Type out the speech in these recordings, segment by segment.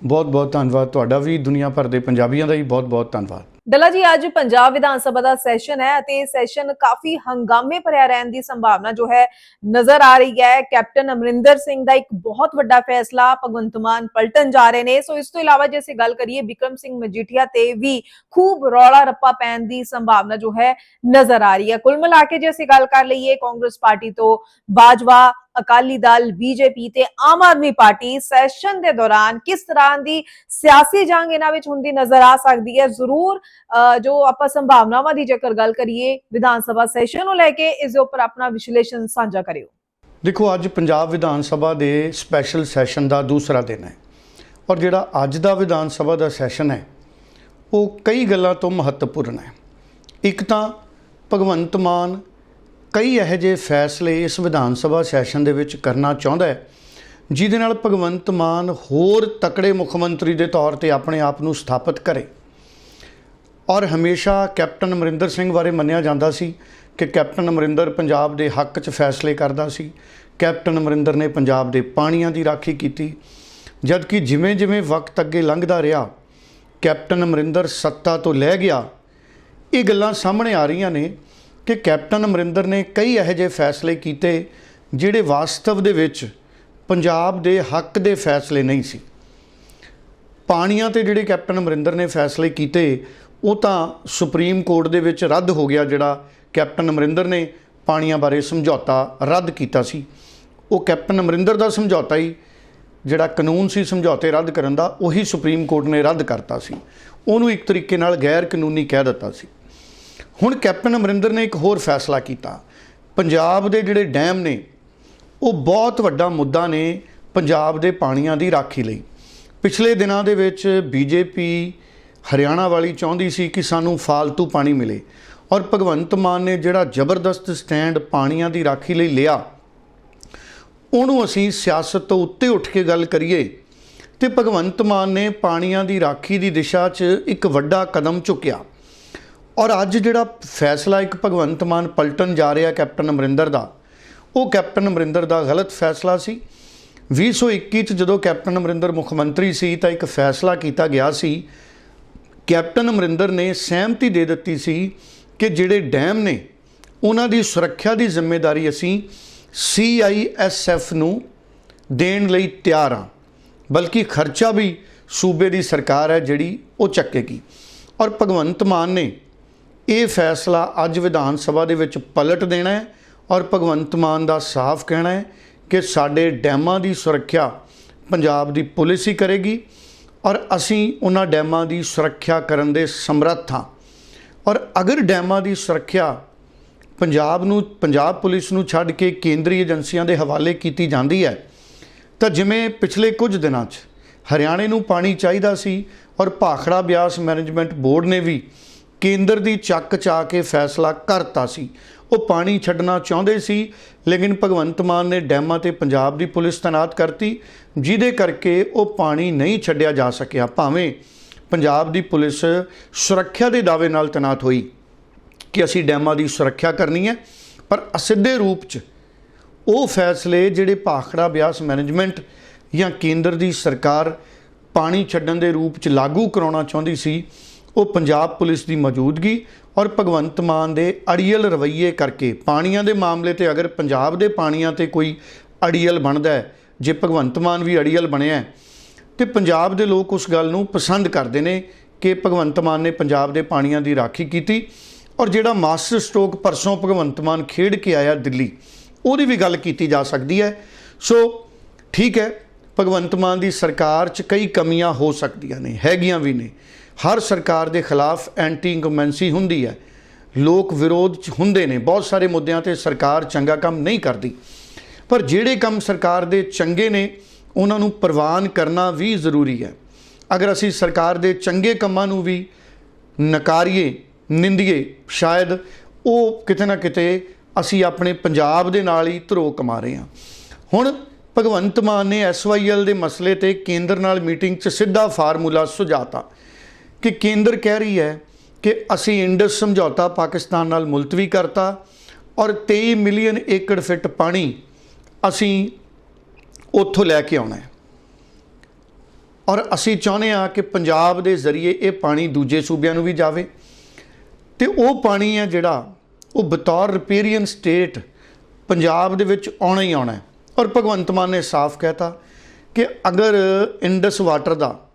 ਬਹੁਤ ਬਹੁਤ ਧੰਨਵਾਦ। ਤੁਹਾਡਾ ਵੀ ਦੁਨੀਆ ਭਰ ਦੇ ਪੰਜਾਬੀਆਂ ਦਾ ਵੀ ਬਹੁਤ ਬਹੁਤ ਧੰਨਵਾਦ। ਡੱਲਾ ਜੀ, ਅੱਜ ਪੰਜਾਬ ਵਿਧਾਨ ਸਭਾ ਦਾ ਸੈਸ਼ਨ ਹੈ ਅਤੇ ਇਹ ਸੈਸ਼ਨ ਕਾਫੀ ਹੰਗਾਮੇ ਭਰਿਆ ਰਹਿਣ ਦੀ ਸੰਭਾਵਨਾ ਜੋ ਹੈ ਨਜ਼ਰ ਆ ਰਹੀ ਹੈ। ਕੈਪਟਨ ਅਮਰਿੰਦਰ ਸਿੰਘ ਦਾ ਇੱਕ ਬਹੁਤ ਵੱਡਾ ਫੈਸਲਾ, ਭਗਵੰਤ ਮਾਨ ਪਲਟਨ ਜਾ ਰਹੇ ਨੇ। ਸੋ ਇਸ ਤੋਂ ਇਲਾਵਾ ਜੇ ਅਸੀਂ ਗੱਲ ਕਰੀਏ ਬਿਕਰਮ ਸਿੰਘ ਮਜੀਠੀਆ ਤੇ ਵੀ ਖੂਬ ਰੌਲਾ ਰੱਪਾ ਪੈਣ ਦੀ ਸੰਭਾਵਨਾ ਜੋ ਹੈ ਨਜ਼ਰ ਆ ਰਹੀ ਹੈ। ਕੁੱਲ ਮਿਲਾ ਕੇ ਜੇ ਅਸੀਂ ਗੱਲ ਕਰ ਲਈਏ ਕਾਂਗਰਸ ਪਾਰਟੀ ਤੋਂ, ਬਾਜਵਾ ਅਕਾਲੀ ਦਲ, ਬੀਜੇਪੀ ਤੇ ਆਮ ਆਦਮੀ ਪਾਰਟੀ ਸੈਸ਼ਨ ਦੇ ਦੌਰਾਨ ਕਿਸ ਤਰ੍ਹਾਂ ਦੀ ਸਿਆਸੀ ਜੰਗ ਇਹਨਾਂ ਵਿੱਚ ਹੁੰਦੀ ਨਜ਼ਰ ਆ ਸਕਦੀ ਹੈ? ਜ਼ਰੂਰ ਜੋ ਆਪਾਂ ਸੰਭਾਵਨਾਵਾਂ ਦੀ ਜੇਕਰ ਗੱਲ ਕਰੀਏ, ਵਿਧਾਨ ਸਭਾ ਸੈਸ਼ਨ ਨੂੰ ਲੈ ਕੇ ਇਸ ਦੇ ਉੱਪਰ ਆਪਣਾ ਵਿਸ਼ਲੇਸ਼ਣ ਸਾਂਝਾ ਕਰਿਓ। ਦੇਖੋ, ਅੱਜ ਪੰਜਾਬ ਵਿਧਾਨ ਸਭਾ ਦੇ ਸਪੈਸ਼ਲ ਸੈਸ਼ਨ ਦਾ ਦੂਸਰਾ ਦਿਨ ਹੈ ਔਰ ਜਿਹੜਾ ਅੱਜ ਦਾ ਵਿਧਾਨ ਸਭਾ ਦਾ ਸੈਸ਼ਨ ਹੈ, ਉਹ ਕਈ ਗੱਲਾਂ ਤੋਂ ਮਹੱਤਵਪੂਰਨ ਹੈ। ਇੱਕ ਤਾਂ ਭਗਵੰਤ ਮਾਨ ਕਈ ਇਹੋ ਜਿਹੇ ਫੈਸਲੇ ਇਸ ਵਿਧਾਨ ਸਭਾ ਸੈਸ਼ਨ ਦੇ ਵਿੱਚ ਕਰਨਾ ਚਾਹੁੰਦਾ ਹੈ, ਜਿਹਦੇ ਨਾਲ ਭਗਵੰਤ ਮਾਨ ਹੋਰ ਤਕੜੇ ਮੁੱਖ ਮੰਤਰੀ ਦੇ ਤੌਰ ਤੇ ਆਪਣੇ ਆਪ ਨੂੰ ਸਥਾਪਿਤ ਕਰੇ। ਔਰ ਹਮੇਸ਼ਾ ਕੈਪਟਨ ਅਮਰਿੰਦਰ ਸਿੰਘ ਬਾਰੇ ਮੰਨਿਆ ਜਾਂਦਾ ਸੀ ਕਿ ਕੈਪਟਨ ਅਮਰਿੰਦਰ ਪੰਜਾਬ ਦੇ ਹੱਕ 'ਚ ਫੈਸਲੇ ਕਰਦਾ ਸੀ। ਕੈਪਟਨ ਅਮਰਿੰਦਰ ਨੇ ਪੰਜਾਬ ਦੇ ਪਾਣੀਆਂ ਦੀ ਰਾਖੀ ਕੀਤੀ। ਜਦਕਿ ਜਿਵੇਂ-ਜਿਵੇਂ ਵਕਤ ਅੱਗੇ ਲੰਘਦਾ ਰਿਹਾ, ਕੈਪਟਨ ਅਮਰਿੰਦਰ ਸੱਤਾ ਤੋਂ ਲੈ ਗਿਆ। ਇਹ ਗੱਲਾਂ ਸਾਹਮਣੇ ਆ ਰਹੀਆਂ ਨੇ ਕਿ ਕੈਪਟਨ ਅਮਰਿੰਦਰ ਨੇ ਕਈ ਇਹੋ ਜਿਹੇ ਫੈਸਲੇ ਕੀਤੇ ਜਿਹੜੇ ਵਾਸਤਵ ਦੇ ਵਿੱਚ ਪੰਜਾਬ ਦੇ ਹੱਕ ਦੇ ਫੈਸਲੇ ਨਹੀਂ ਸੀ। ਪਾਣੀਆਂ ਤੇ ਜਿਹੜੇ ਕੈਪਟਨ ਅਮਰਿੰਦਰ ਨੇ ਫੈਸਲੇ ਕੀਤੇ, ਉਹ ਤਾਂ ਸੁਪਰੀਮ ਕੋਰਟ ਦੇ ਵਿੱਚ ਰੱਦ ਹੋ ਗਿਆ ਜਿਹੜਾ ਕੈਪਟਨ ਅਮਰਿੰਦਰ ਨੇ ਪਾਣੀਆਂ ਬਾਰੇ ਸਮਝੌਤਾ ਰੱਦ ਕੀਤਾ ਸੀ। ਉਹ ਕੈਪਟਨ ਅਮਰਿੰਦਰ ਦਾ ਸਮਝੌਤਾ ਹੀ ਜਿਹੜਾ ਕਾਨੂੰਨ ਸੀ ਸਮਝੌਤੇ ਰੱਦ ਕਰਨ ਦਾ, ਉਹੀ ਸੁਪਰੀਮ ਕੋਰਟ ਨੇ ਰੱਦ ਕਰਤਾ ਸੀ। ਉਹਨੂੰ ਇੱਕ ਤਰੀਕੇ ਨਾਲ ਗੈਰ ਕਾਨੂੰਨੀ ਕਹਿ ਦਿੱਤਾ ਸੀ। ਹੁਣ ਕੈਪਟਨ ਅਮਰਿੰਦਰ ਨੇ ਇੱਕ ਹੋਰ ਫੈਸਲਾ ਕੀਤਾ। ਪੰਜਾਬ ਦੇ ਜਿਹੜੇ ਡੈਮ ਨੇ, ਉਹ ਬਹੁਤ ਵੱਡਾ ਮੁੱਦਾ ਨੇ ਪੰਜਾਬ ਦੇ ਪਾਣੀਆਂ ਦੀ ਰਾਖੀ ਲਈ। ਪਿਛਲੇ ਦਿਨਾਂ ਦੇ ਵਿੱਚ ਬੀਜੇਪੀ ਹਰਿਆਣਾ ਵਾਲੀ ਚਾਹੁੰਦੀ ਸੀ ਕਿ ਸਾਨੂੰ ਫਾਲਤੂ ਪਾਣੀ ਮਿਲੇ ਔਰ ਭਗਵੰਤ ਮਾਨ ਨੇ ਜਿਹੜਾ ਜ਼ਬਰਦਸਤ ਸਟੈਂਡ ਪਾਣੀਆਂ ਦੀ ਰਾਖੀ ਲਈ ਲਿਆ, ਉਹਨੂੰ ਅਸੀਂ ਸਿਆਸਤ ਤੋਂ ਉੱਤੇ ਉੱਠ ਕੇ ਗੱਲ ਕਰੀਏ ਤੇ ਭਗਵੰਤ ਮਾਨ ਨੇ ਪਾਣੀਆਂ ਦੀ ਰਾਖੀ ਦੀ ਦਿਸ਼ਾ 'ਚ ਇੱਕ ਵੱਡਾ ਕਦਮ ਚੁੱਕਿਆ। ਔਰ ਅੱਜ ਜਿਹੜਾ ਫੈਸਲਾ ਇੱਕ ਭਗਵੰਤ ਮਾਨ ਪਲਟਣ ਜਾ ਰਿਹਾ ਕੈਪਟਨ ਅਮਰਿੰਦਰ ਦਾ, ਉਹ ਕੈਪਟਨ ਅਮਰਿੰਦਰ ਦਾ ਗਲਤ ਫੈਸਲਾ ਸੀ। 2021 ਚ ਜਦੋਂ ਕੈਪਟਨ ਅਮਰਿੰਦਰ ਮੁੱਖ ਮੰਤਰੀ ਸੀ ਤਾਂ ਇੱਕ ਫੈਸਲਾ ਕੀਤਾ ਗਿਆ ਸੀ। ਕੈਪਟਨ ਅਮਰਿੰਦਰ ਨੇ ਸਹਿਮਤੀ ਦੇ ਦਿੱਤੀ ਸੀ ਕਿ ਜਿਹੜੇ ਡੈਮ ਨੇ, ਉਹਨਾਂ ਦੀ ਸੁਰੱਖਿਆ ਦੀ ਜ਼ਿੰਮੇਵਾਰੀ ਅਸੀਂ CISF ਨੂੰ ਦੇਣ ਲਈ ਤਿਆਰ ਹਾਂ। ਬਲਕਿ ਖਰਚਾ ਵੀ ਸੂਬੇ ਦੀ ਸਰਕਾਰ ਹੈ ਜਿਹੜੀ ਉਹ ਚੱਕੇਗੀ। ਔਰ ਭਗਵੰਤ ਮਾਨ ਨੇ ਇਹ ਫੈਸਲਾ ਅੱਜ ਵਿਧਾਨ ਸਭਾ ਦੇ ਵਿੱਚ ਪਲਟ ਦੇਣਾ ਹੈ ਔਰ ਭਗਵੰਤ ਮਾਨ ਦਾ ਸਾਫ਼ ਕਹਿਣਾ ਹੈ ਕਿ ਸਾਡੇ ਡੈਮਾਂ ਦੀ ਸੁਰੱਖਿਆ ਪੰਜਾਬ ਦੀ ਪੁਲਿਸ ਹੀ ਕਰੇਗੀ ਔਰ ਅਸੀਂ ਉਹਨਾਂ ਡੈਮਾਂ ਦੀ ਸੁਰੱਖਿਆ ਕਰਨ ਦੇ ਸਮਰੱਥ ਹਾਂ। ਔਰ ਅਗਰ ਡੈਮਾਂ ਦੀ ਸੁਰੱਖਿਆ ਪੰਜਾਬ ਨੂੰ, ਪੰਜਾਬ ਪੁਲਿਸ ਨੂੰ ਛੱਡ ਕੇ ਕੇਂਦਰੀ ਏਜੰਸੀਆਂ ਦੇ ਹਵਾਲੇ ਕੀਤੀ ਜਾਂਦੀ ਹੈ, ਤਾਂ ਜਿਵੇਂ ਪਿਛਲੇ ਕੁਝ ਦਿਨਾਂ 'ਚ ਹਰਿਆਣੇ ਨੂੰ ਪਾਣੀ ਚਾਹੀਦਾ ਸੀ ਔਰ ਭਾਖੜਾ ਬਿਆਸ ਮੈਨੇਜਮੈਂਟ ਬੋਰਡ ਨੇ ਵੀ ਕੇਂਦਰ ਦੀ ਚੱਕ ਚਾ ਕੇ ਫੈਸਲਾ ਕਰਤਾ ਸੀ। ਉਹ ਪਾਣੀ ਛੱਡਣਾ ਚਾਹੁੰਦੇ ਸੀ, ਲੇਕਿਨ ਭਗਵੰਤ ਮਾਨ ਨੇ ਡੈਮਾਂ ਤੇ ਪੰਜਾਬ ਦੀ ਪੁਲਿਸ ਤੈਨਾਤ ਕਰਤੀ, ਜਿਹਦੇ ਕਰਕੇ ਉਹ ਪਾਣੀ ਨਹੀਂ ਛੱਡਿਆ ਜਾ ਸਕਿਆ। ਭਾਵੇਂ ਪੰਜਾਬ ਦੀ ਪੁਲਿਸ ਸੁਰੱਖਿਆ ਦੇ ਦਾਅਵੇ ਨਾਲ ਤੈਨਾਤ ਹੋਈ ਕਿ ਅਸੀਂ ਡੈਮਾਂ ਦੀ ਸੁਰੱਖਿਆ ਕਰਨੀ ਹੈ, ਪਰ ਅਸਿੱਧੇ ਰੂਪ 'ਚ ਉਹ ਫੈਸਲੇ ਜਿਹੜੇ ਭਾਖੜਾ ਬਿਆਸ ਮੈਨੇਜਮੈਂਟ ਜਾਂ ਕੇਂਦਰ ਦੀ ਸਰਕਾਰ ਪਾਣੀ ਛੱਡਣ ਦੇ ਰੂਪ 'ਚ ਲਾਗੂ ਕਰਾਉਣਾ ਚਾਹੁੰਦੀ ਸੀ ਉਹ ਪੰਜਾਬ ਪੁਲਿਸ ਦੀ ਮੌਜੂਦਗੀ ਔਰ ਭਗਵੰਤ ਮਾਨ ਦੇ ਅੜੀਅਲ ਰਵੱਈਏ ਕਰਕੇ ਪਾਣੀਆਂ ਦੇ ਮਾਮਲੇ ਤੇ ਅਗਰ ਪੰਜਾਬ ਦੇ ਪਾਣੀਆਂ ਤੇ ਕੋਈ ਅੜੀਅਲ ਬਣਦਾ ਹੈ ਜੇ ਭਗਵੰਤ ਮਾਨ ਵੀ ਅੜੀਅਲ ਬਣਿਆ ਹੈ, ਤੇ ਪੰਜਾਬ ਦੇ ਲੋਕ ਉਸ ਗੱਲ ਨੂੰ ਪਸੰਦ ਕਰਦੇ ਨੇ ਕਿ ਭਗਵੰਤ ਮਾਨ ਨੇ ਪੰਜਾਬ ਦੇ ਪਾਣੀਆਂ ਦੀ ਰਾਖੀ ਕੀਤੀ ਔਰ ਜਿਹੜਾ ਮਾਸਟਰ ਸਟ੍ਰੋਕ ਪਰਸੋਂ ਭਗਵੰਤ ਮਾਨ ਖੇਡ ਕੇ ਆਇਆ ਦਿੱਲੀ ਉਹਦੀ ਵੀ ਗੱਲ ਕੀਤੀ ਜਾ ਸਕਦੀ ਹੈ। ਸੋ ਠੀਕ ਹੈ ਭਗਵੰਤ ਮਾਨ ਦੀ ਸਰਕਾਰ 'ਚ ਕਈ ਕਮੀਆਂ ਹੋ ਸਕਦੀਆਂ ਨੇ ਹੈਗੀਆਂ ਵੀ ਨੇ। ਹਰ ਸਰਕਾਰ ਦੇ ਖਿਲਾਫ ਐਂਟੀ ਇਨਕੰਬੈਂਸੀ ਹੁੰਦੀ ਹੈ। ਲੋਕ ਵਿਰੋਧ 'ਚ ਹੁੰਦੇ ਨੇ। ਬਹੁਤ ਸਾਰੇ ਮੁੱਦਿਆਂ ਤੇ ਸਰਕਾਰ ਚੰਗਾ ਕੰਮ ਨਹੀਂ ਕਰਦੀ। ਪਰ ਜਿਹੜੇ ਕੰਮ ਸਰਕਾਰ ਦੇ ਚੰਗੇ ਨੇ, ਉਹਨਾਂ ਨੂੰ ਪ੍ਰਵਾਨ ਕਰਨਾ ਵੀ ਜ਼ਰੂਰੀ ਹੈ। ਅਗਰ ਅਸੀਂ ਸਰਕਾਰ ਦੇ ਚੰਗੇ ਕੰਮਾਂ ਨੂੰ ਵੀ ਨਕਾਰੀਏ, ਨਿੰਦੀਏ, ਸ਼ਾਇਦ ਉਹ ਕਿਤੇ ਨਾ ਕਿਤੇ ਅਸੀਂ ਆਪਣੇ ਪੰਜਾਬ ਦੇ ਨਾਲ ਹੀ ਧਰੋ ਕਮਾ ਰਹੇ ਹਾਂ। ਹੁਣ ਭਗਵੰਤ ਮਾਨ ਨੇ ਐਸਵਾਈਐਲ ਦੇ ਮਸਲੇ ਤੇ ਕੇਂਦਰ ਨਾਲ ਮੀਟਿੰਗ 'ਚ ਸਿੱਧਾ ਫਾਰਮੂਲਾ ਸੁਝਾਤਾ। ਕਿ ਕੇਂਦਰ ਕਹਿ ਰਹੀ ਹੈ ਕਿ ਅਸੀਂ ਇੰਡਸ ਸਮਝੌਤਾ ਪਾਕਿਸਤਾਨ ਨਾਲ ਮੁਲਤਵੀ ਕਰਤਾ ਔਰ 23 ਮਿਲੀਅਨ ਏਕੜ ਫਿੱਟ ਪਾਣੀ ਅਸੀਂ ਉੱਥੋਂ ਲੈ ਕੇ ਆਉਣਾ ਹੈ। ਔਰ ਅਸੀਂ ਚਾਹੁੰਦੇ ਹਾਂ ਕਿ ਪੰਜਾਬ ਦੇ ਜ਼ਰੀਏ ਇਹ ਪਾਣੀ ਦੂਜੇ ਸੂਬਿਆਂ ਨੂੰ ਵੀ ਜਾਵੇ। ਤੇ ਉਹ ਪਾਣੀ ਹੈ ਜਿਹੜਾ ਉਹ ਬਤੌਰ ਰਿਪੇਰੀਅਨ ਸਟੇਟ ਪੰਜਾਬ ਦੇ ਵਿੱਚ ਆਉਣਾ ਹੀ ਆਉਣਾ ਔਰ ਭਗਵੰਤ ਮਾਨ ਨੇ ਸਾਫ਼ ਕਹਿਤਾ ਕਿ ਅਗਰ ਇੰਡਸ ਵਾਟਰ ਦਾ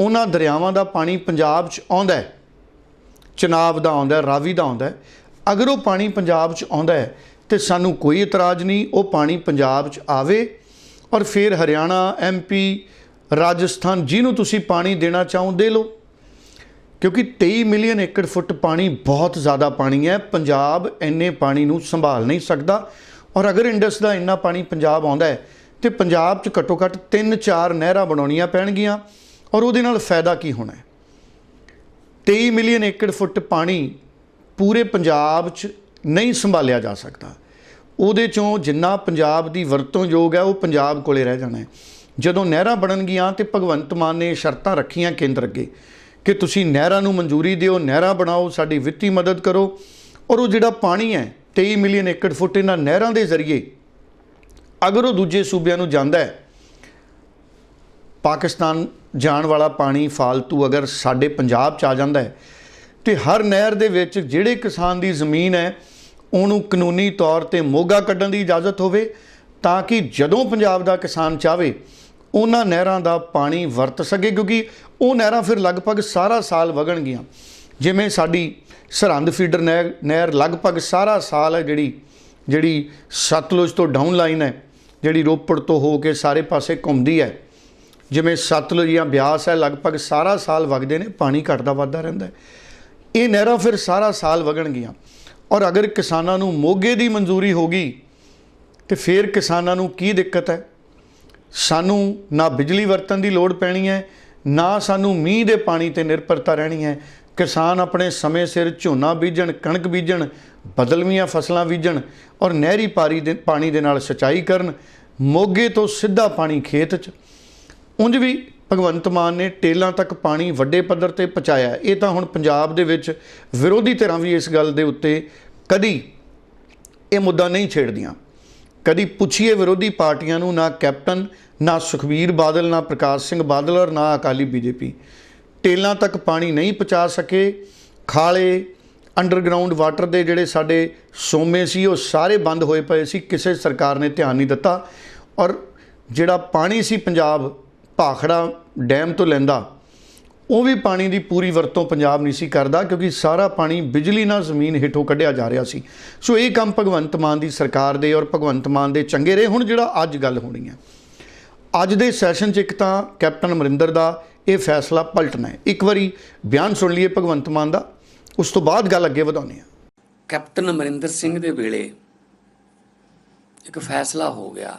ਉਹਨਾਂ ਦਰਿਆਵਾਂ ਦਾ ਪਾਣੀ ਪੰਜਾਬ 'ਚ ਆਉਂਦਾ ਹੈ, ਚਨਾਬ ਦਾ ਆਉਂਦਾ ਰਾਵੀ ਦਾ ਆਉਂਦਾ ਅਗਰ ਉਹ ਪਾਣੀ ਪੰਜਾਬ 'ਚ ਆਉਂਦਾ ਹੈ, ਤੇ ਸਾਨੂੰ ਕੋਈ ਇਤਰਾਜ਼ ਨਹੀਂ, ਉਹ ਪਾਣੀ ਪੰਜਾਬ 'ਚ ਆਵੇ ਔਰ ਫਿਰ ਹਰਿਆਣਾ ਐਮਪੀ ਰਾਜਸਥਾਨ, ਜਿਹਨੂੰ ਤੁਸੀਂ ਪਾਣੀ ਦੇਣਾ ਚਾਹੋ, ਦੇ ਲਓ। ਕਿਉਂਕਿ 23 ਮਿਲੀਅਨ ਏਕੜ ਫੁੱਟ ਪਾਣੀ ਬਹੁਤ ਜ਼ਿਆਦਾ ਪਾਣੀ ਹੈ, ਪੰਜਾਬ ਇੰਨੇ ਪਾਣੀ ਨੂੰ ਸੰਭਾਲ ਨਹੀਂ ਸਕਦਾ ਔਰ ਅਗਰ ਇੰਡਸ ਦਾ ਇੰਨਾ ਪਾਣੀ ਪੰਜਾਬ ਆਉਂਦਾ ਹੈ, ਤੇ ਪੰਜਾਬ 'ਚ ਘੱਟੋ ਘੱਟ 3-4 ਨਹਿਰਾਂ ਬਣਾਉਣੀਆਂ ਪੈਣਗੀਆਂ। ਔਰ ਉਹਦੇ ਨਾਲ ਫਾਇਦਾ ਕੀ ਹੋਣਾ ਹੈ? 23 ਮਿਲੀਅਨ ਏਕੜ ਫੁੱਟ ਪਾਣੀ ਪੂਰੇ ਪੰਜਾਬ 'ਚ ਨਹੀਂ ਸੰਭਾਲਿਆ ਜਾ ਸਕਦਾ। ਉਹਦੇ ਚੋਂ ਜਿੰਨਾ ਪੰਜਾਬ ਦੀ ਵਰਤੋਂ ਯੋਗ ਹੈ, ਉਹ ਪੰਜਾਬ ਕੋਲੇ ਰਹਿ ਜਾਣਾ ਹੈ। ਜਦੋਂ ਨਹਿਰਾਂ ਬਣਨਗੀਆਂ ਤੇ ਭਗਵੰਤ ਮਾਨ ਨੇ ਸ਼ਰਤਾਂ ਰੱਖੀਆਂ ਕੇਂਦਰ ਅੱਗੇ ਕਿ ਤੁਸੀਂ ਨਹਿਰਾਂ ਨੂੰ ਮਨਜ਼ੂਰੀ ਦਿਓ, ਨਹਿਰਾਂ ਬਣਾਓ, ਸਾਡੀ ਵਿੱਤੀ ਮਦਦ ਕਰੋ ਔਰ ਉਹ ਜਿਹੜਾ ਪਾਣੀ ਹੈ 23 ਮਿਲੀਅਨ ਏਕੜ ਫੁੱਟ ਇਹਨਾਂ ਨਹਿਰਾਂ ਦੇ ਜ਼ਰੀਏ ਅਗਰ ਉਹ ਦੂਜੇ ਸੂਬਿਆਂ ਨੂੰ ਜਾਂਦਾ ਹੈ, ਪਾਕਿਸਤਾਨ ਜਾਣ ਵਾਲਾ ਪਾਣੀ ਫਾਲਤੂ ਅਗਰ ਸਾਡੇ ਪੰਜਾਬ ਚ ਆ ਜਾਂਦਾ ਹੈ, ਤੇ ਹਰ ਨਹਿਰ ਦੇ ਵਿੱਚ ਜਿਹੜੇ ਕਿਸਾਨ ਦੀ ਜ਼ਮੀਨ ਹੈ, ਉਹਨੂੰ ਕਾਨੂੰਨੀ ਤੌਰ ਤੇ ਮੋਗਾ ਕੱਢਣ ਦੀ ਇਜਾਜ਼ਤ ਹੋਵੇ, ਤਾਂ ਕਿ ਜਦੋਂ ਪੰਜਾਬ ਦਾ ਕਿਸਾਨ ਚਾਵੇ ਉਹਨਾਂ ਨਹਿਰਾਂ ਦਾ ਪਾਣੀ ਵਰਤ ਸਕੇ, ਕਿਉਂਕਿ ਉਹ ਨਹਿਰਾਂ ਫਿਰ ਲਗਭਗ ਸਾਰਾ ਸਾਲ ਵਗਣਗੀਆਂ। ਜਿਵੇਂ ਸਾਡੀ ਸਰਹੰਦ ਫੀਡਰ ਨਹਿਰ ਨਹਿਰ ਲਗਭਗ ਸਾਰਾ ਸਾਲ ਹੈ ਜਿਹੜੀ ਜਿਹੜੀ ਸਤਲੁਜ ਤੋਂ ਡਾਊਨ ਲਾਈਨ ਹੈ, ਜਿਹੜੀ ਰੋਪੜ ਤੋਂ ਹੋ ਕੇ ਸਾਰੇ ਪਾਸੇ ਘੁੰਮਦੀ ਹੈ। ਜਿਵੇਂ ਸਤਲੁਜ ਜਾਂ ਬਿਆਸ ਹੈ, ਲਗਭਗ ਸਾਰਾ ਸਾਲ ਵਗਦੇ ਨੇ, ਪਾਣੀ ਘਟਦਾ ਵੱਧਦਾ ਰਹਿੰਦਾ ਇਹ ਨਹਿਰਾਂ ਫਿਰ ਸਾਰਾ ਸਾਲ ਵਗਣਗੀਆਂ। ਔਰ ਅਗਰ ਕਿਸਾਨਾਂ ਨੂੰ ਮੋਗੇ ਦੀ ਮਨਜ਼ੂਰੀ ਹੋ ਗਈ, ਤੇ ਫਿਰ ਕਿਸਾਨਾਂ ਨੂੰ ਕੀ ਦਿੱਕਤ ਹੈ? ਸਾਨੂੰ ਨਾ ਬਿਜਲੀ ਵਰਤਣ ਦੀ ਲੋੜ ਪੈਣੀ ਹੈ, ਨਾ ਸਾਨੂੰ ਮੀਂਹ ਦੇ ਪਾਣੀ ਤੇ ਨਿਰਭਰਤਾ ਰਹਿਣੀ ਹੈ। ਕਿਸਾਨ ਆਪਣੇ ਸਮੇਂ ਸਿਰ ਝੋਨਾ ਬੀਜਣ, ਕਣਕ ਬੀਜਣ, ਬਦਲਵੀਆਂ ਫਸਲਾਂ ਬੀਜਣ ਔਰ ਨਹਿਰੀ ਪਾਰੀ ਦੇ, ਪਾਣੀ ਦੇ ਨਾਲ ਸਿੰਚਾਈ ਕਰਨ, ਮੋਗੇ ਤੋਂ ਸਿੱਧਾ ਪਾਣੀ ਖੇਤ 'ਚ ਉਂਝ ਵੀ ਭਗਵੰਤ ਮਾਨ ਨੇ ਟੇਲਾਂ ਤੱਕ ਪਾਣੀ ਵੱਡੇ ਪੱਧਰ ਤੇ ਪਹੁੰਚਾਇਆ ਇਹ ਤਾਂ ਹੁਣ ਪੰਜਾਬ ਦੇ ਵਿੱਚ ਵਿਰੋਧੀ ਧਿਰਾਂ ਵੀ ਇਸ ਗੱਲ ਦੇ ਉੱਤੇ ਕਦੀ ਇਹ ਮੁੱਦਾ ਨਹੀਂ ਛੇੜਦੀਆਂ। ਕਦੀ ਪੁੱਛੀਏ ਵਿਰੋਧੀ ਪਾਰਟੀਆਂ ਨੂੰ, ਨਾ ਕੈਪਟਨ, ਨਾ ਸੁਖਬੀਰ ਬਾਦਲ, ਨਾ ਪ੍ਰਕਾਸ਼ ਸਿੰਘ ਬਾਦਲ ਔਰ ਨਾ ਅਕਾਲੀ ਬੀਜੇਪੀ। ਟੇਲਾਂ ਤੱਕ ਪਾਣੀ ਨਹੀਂ ਪਹੁੰਚਾ ਸਕੇ। ਖਾਲੇ ਅੰਡਰਗਰਾਉਂਡ ਵਾਟਰ ਦੇ ਜਿਹੜੇ ਸਾਡੇ ਸੋਮੇ ਸੀ, ਉਹ ਸਾਰੇ ਬੰਦ ਹੋਏ ਪਏ ਸੀ। ਕਿਸੇ ਸਰਕਾਰ ਨੇ ਧਿਆਨ ਨਹੀਂ ਦਿੱਤਾ। ਔਰ ਜਿਹੜਾ ਪਾਣੀ ਸੀ ਪੰਜਾਬ ਭਾਖੜਾ ਡੈਮ ਤੋਂ ਲੈਂਦਾ, ਉਹ ਵੀ ਪਾਣੀ ਦੀ ਪੂਰੀ ਵਰਤੋਂ ਪੰਜਾਬ ਨਹੀਂ ਸੀ ਕਰਦਾ ਕਿਉਂਕਿ ਸਾਰਾ ਪਾਣੀ ਬਿਜਲੀ ਨਾਲ ਜ਼ਮੀਨ ਹੇਠੋਂ ਕੱਢਿਆ ਜਾ ਰਿਹਾ ਸੀ। ਸੋ ਇਹ ਕੰਮ ਭਗਵੰਤ ਮਾਨ ਦੀ ਸਰਕਾਰ ਦੇ ਔਰ ਭਗਵੰਤ ਮਾਨ ਦੇ ਚੰਗੇ ਰਹੇ, ਹੁਣ ਜਿਹੜਾ ਅੱਜ ਗੱਲ ਹੋਣੀ ਹੈ। ਅੱਜ ਦੇ ਸੈਸ਼ਨ 'ਚ ਇੱਕ ਤਾਂ ਕੈਪਟਨ ਅਮਰਿੰਦਰ ਦਾ ਇਹ ਫੈਸਲਾ ਪਲਟਣਾ ਹੈ। ਇੱਕ ਵਾਰੀ ਬਿਆਨ ਸੁਣ ਲਈਏ ਭਗਵੰਤ ਮਾਨ ਦਾ, ਉਸ ਤੋਂ ਬਾਅਦ ਗੱਲ ਅੱਗੇ ਵਧਾਉਂਦੇ ਹਾਂ। ਕੈਪਟਨ ਅਮਰਿੰਦਰ ਸਿੰਘ ਦੇ ਵੇਲੇ ਇੱਕ ਫੈਸਲਾ ਹੋ ਗਿਆ।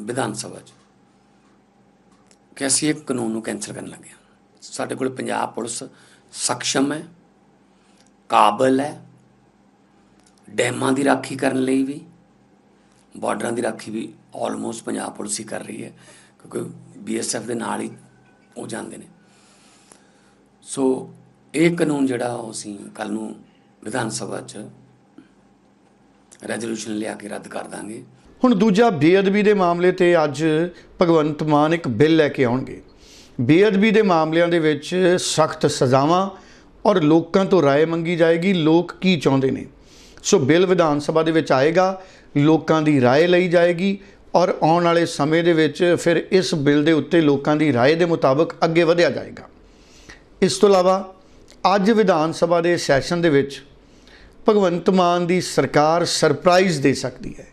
ਵਿਧਾਨ ਸਭਾ 'ਚ। ਕਿ ਅਸੀਂ ਇਹ ਕਾਨੂੰਨ ਨੂੰ ਕੈਂਸਲ ਕਰਨ ਲੱਗੇ ਹਾਂ। ਸਾਡੇ ਕੋਲ ਪੰਜਾਬ ਪੁਲਿਸ ਸક્ષਮ ਹੈ, ਕਾਬਲ ਹੈ, ਡੈਮਾਂ ਦੀ ਰਾਖੀ ਕਰਨ ਲਈ ਵੀ, ਬਾਰਡਰਾਂ ਦੀ ਰਾਖੀ ਵੀ ਆਲਮੋਸਟ ਪੰਜਾਬ ਪੁਲਿਸ ਹੀ ਕਰ ਰਹੀ ਹੈ, ਕਿਉਂਕਿ ਬੀਐਸਐਫ ਦੇ ਨਾਲ ਹੀ ਉਹ ਜਾਂਦੇ ਨੇ। ਸੋ ਇਹ ਕਾਨੂੰਨ ਜਿਹੜਾ ਉਹ ਅਸੀਂ ਕੱਲ ਨੂੰ ਵਿਧਾਨ ਸਭਾ 'ਚ ਰੈਜ਼ੋਲੂਸ਼ਨ ਲਿਆ ਕੇ ਰੱਦ ਕਰ ਦਾਂਗੇ। ਹੁਣ ਦੂਜਾ ਬੇਅਦਬੀ ਦੇ ਮਾਮਲੇ ਤੇ ਅੱਜ ਭਗਵੰਤ ਮਾਨ ਇੱਕ ਬਿੱਲ ਲੈ ਕੇ ਆਉਣਗੇ ਬੇਅਦਬੀ ਦੇ ਮਾਮਲਿਆਂ ਦੇ ਵਿੱਚ ਸਖਤ ਸਜ਼ਾਵਾਂ ਔਰ ਲੋਕਾਂ ਤੋਂ رائے ਮੰਗੀ ਜਾਏਗੀ ਲੋਕ ਕੀ ਚਾਹੁੰਦੇ ਨੇ ਸੋ ਬਿੱਲ ਵਿਧਾਨ ਸਭਾ ਦੇ ਵਿੱਚ ਆਏਗਾ ਲੋਕਾਂ ਦੀ رائے ਲਈ ਜਾਏਗੀ ਔਰ ਆਉਣ ਵਾਲੇ ਸਮੇਂ ਦੇ ਵਿੱਚ ਫਿਰ ਇਸ ਬਿੱਲ ਦੇ ਉੱਤੇ ਲੋਕਾਂ ਦੀ رائے ਦੇ ਮੁਤਾਬਕ ਅੱਗੇ ਵਧਿਆ ਜਾਏਗਾ ਇਸ ਤੋਂ ਇਲਾਵਾ ਅੱਜ ਵਿਧਾਨ ਸਭਾ ਦੇ ਸੈਸ਼ਨ ਦੇ ਵਿੱਚ ਭਗਵੰਤ ਮਾਨ ਦੀ ਸਰਕਾਰ ਸਰਪ੍ਰਾਈਜ਼ ਦੇ ਸਕਦੀ ਹੈ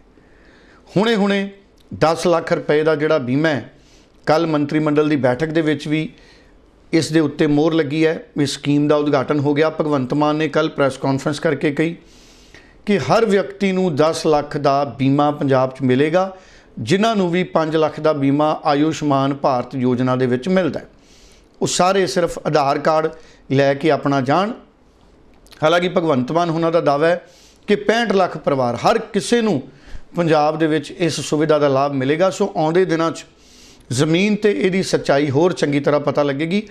ਹੁਣੇ-ਹੁਣੇ 10 ਲੱਖ ਰੁਪਏ ਦਾ ਜਿਹੜਾ ਬੀਮਾ ਹੈ ਕੱਲ ਮੰਤਰੀ ਮੰਡਲ ਦੀ ਬੈਠਕ ਦੇ ਵਿੱਚ ਵੀ ਇਸ ਦੇ ਉੱਤੇ ਮੋਹਰ ਲੱਗੀ ਹੈ। ਇਸ ਸਕੀਮ ਦਾ ਉਦਘਾਟਨ ਹੋ ਗਿਆ। ਭਗਵੰਤ ਮਾਨ ਨੇ ਕੱਲ ਪ੍ਰੈਸ ਕਾਨਫਰੰਸ ਕਰਕੇ ਕਹੀ ਕਿ ਹਰ ਵਿਅਕਤੀ ਨੂੰ 10 ਲੱਖ ਦਾ ਬੀਮਾ ਪੰਜਾਬ 'ਚ ਮਿਲੇਗਾ, ਜਿਨ੍ਹਾਂ ਨੂੰ ਵੀ 5 ਲੱਖ ਦਾ ਬੀਮਾ ਆਯੁਸ਼ਮਾਨ ਭਾਰਤ ਯੋਜਨਾ ਦੇ ਵਿੱਚ ਮਿਲਦਾ ਹੈ। ਉਹ ਸਾਰੇ ਸਿਰਫ ਆਧਾਰ ਕਾਰਡ ਲੈ ਕੇ ਆਪਣਾ ਜਾਣ। ਹਾਲਾਂਕਿ ਭਗਵੰਤ ਮਾਨ ਉਹਨਾਂ ਦਾ ਦਾਅਵਾ ਹੈ ਕਿ 65 ਲੱਖ ਪਰਿਵਾਰ ਹਰ ਕਿਸੇ ਨੂੰ ਪੰਜਾਬ ਦੇ ਵਿੱਚ ਇਸ ਸੁਵਿਧਾ ਦਾ ਲਾਭ ਮਿਲੇਗਾ। ਸੋ ਆਉਂਦੇ ਦਿਨਾਂ 'ਚ ਜ਼ਮੀਨ ਤੇ ਇਹਦੀ ਸੱਚਾਈ ਹੋਰ ਚੰਗੀ ਤਰ੍ਹਾਂ ਪਤਾ ਲੱਗੇਗੀ।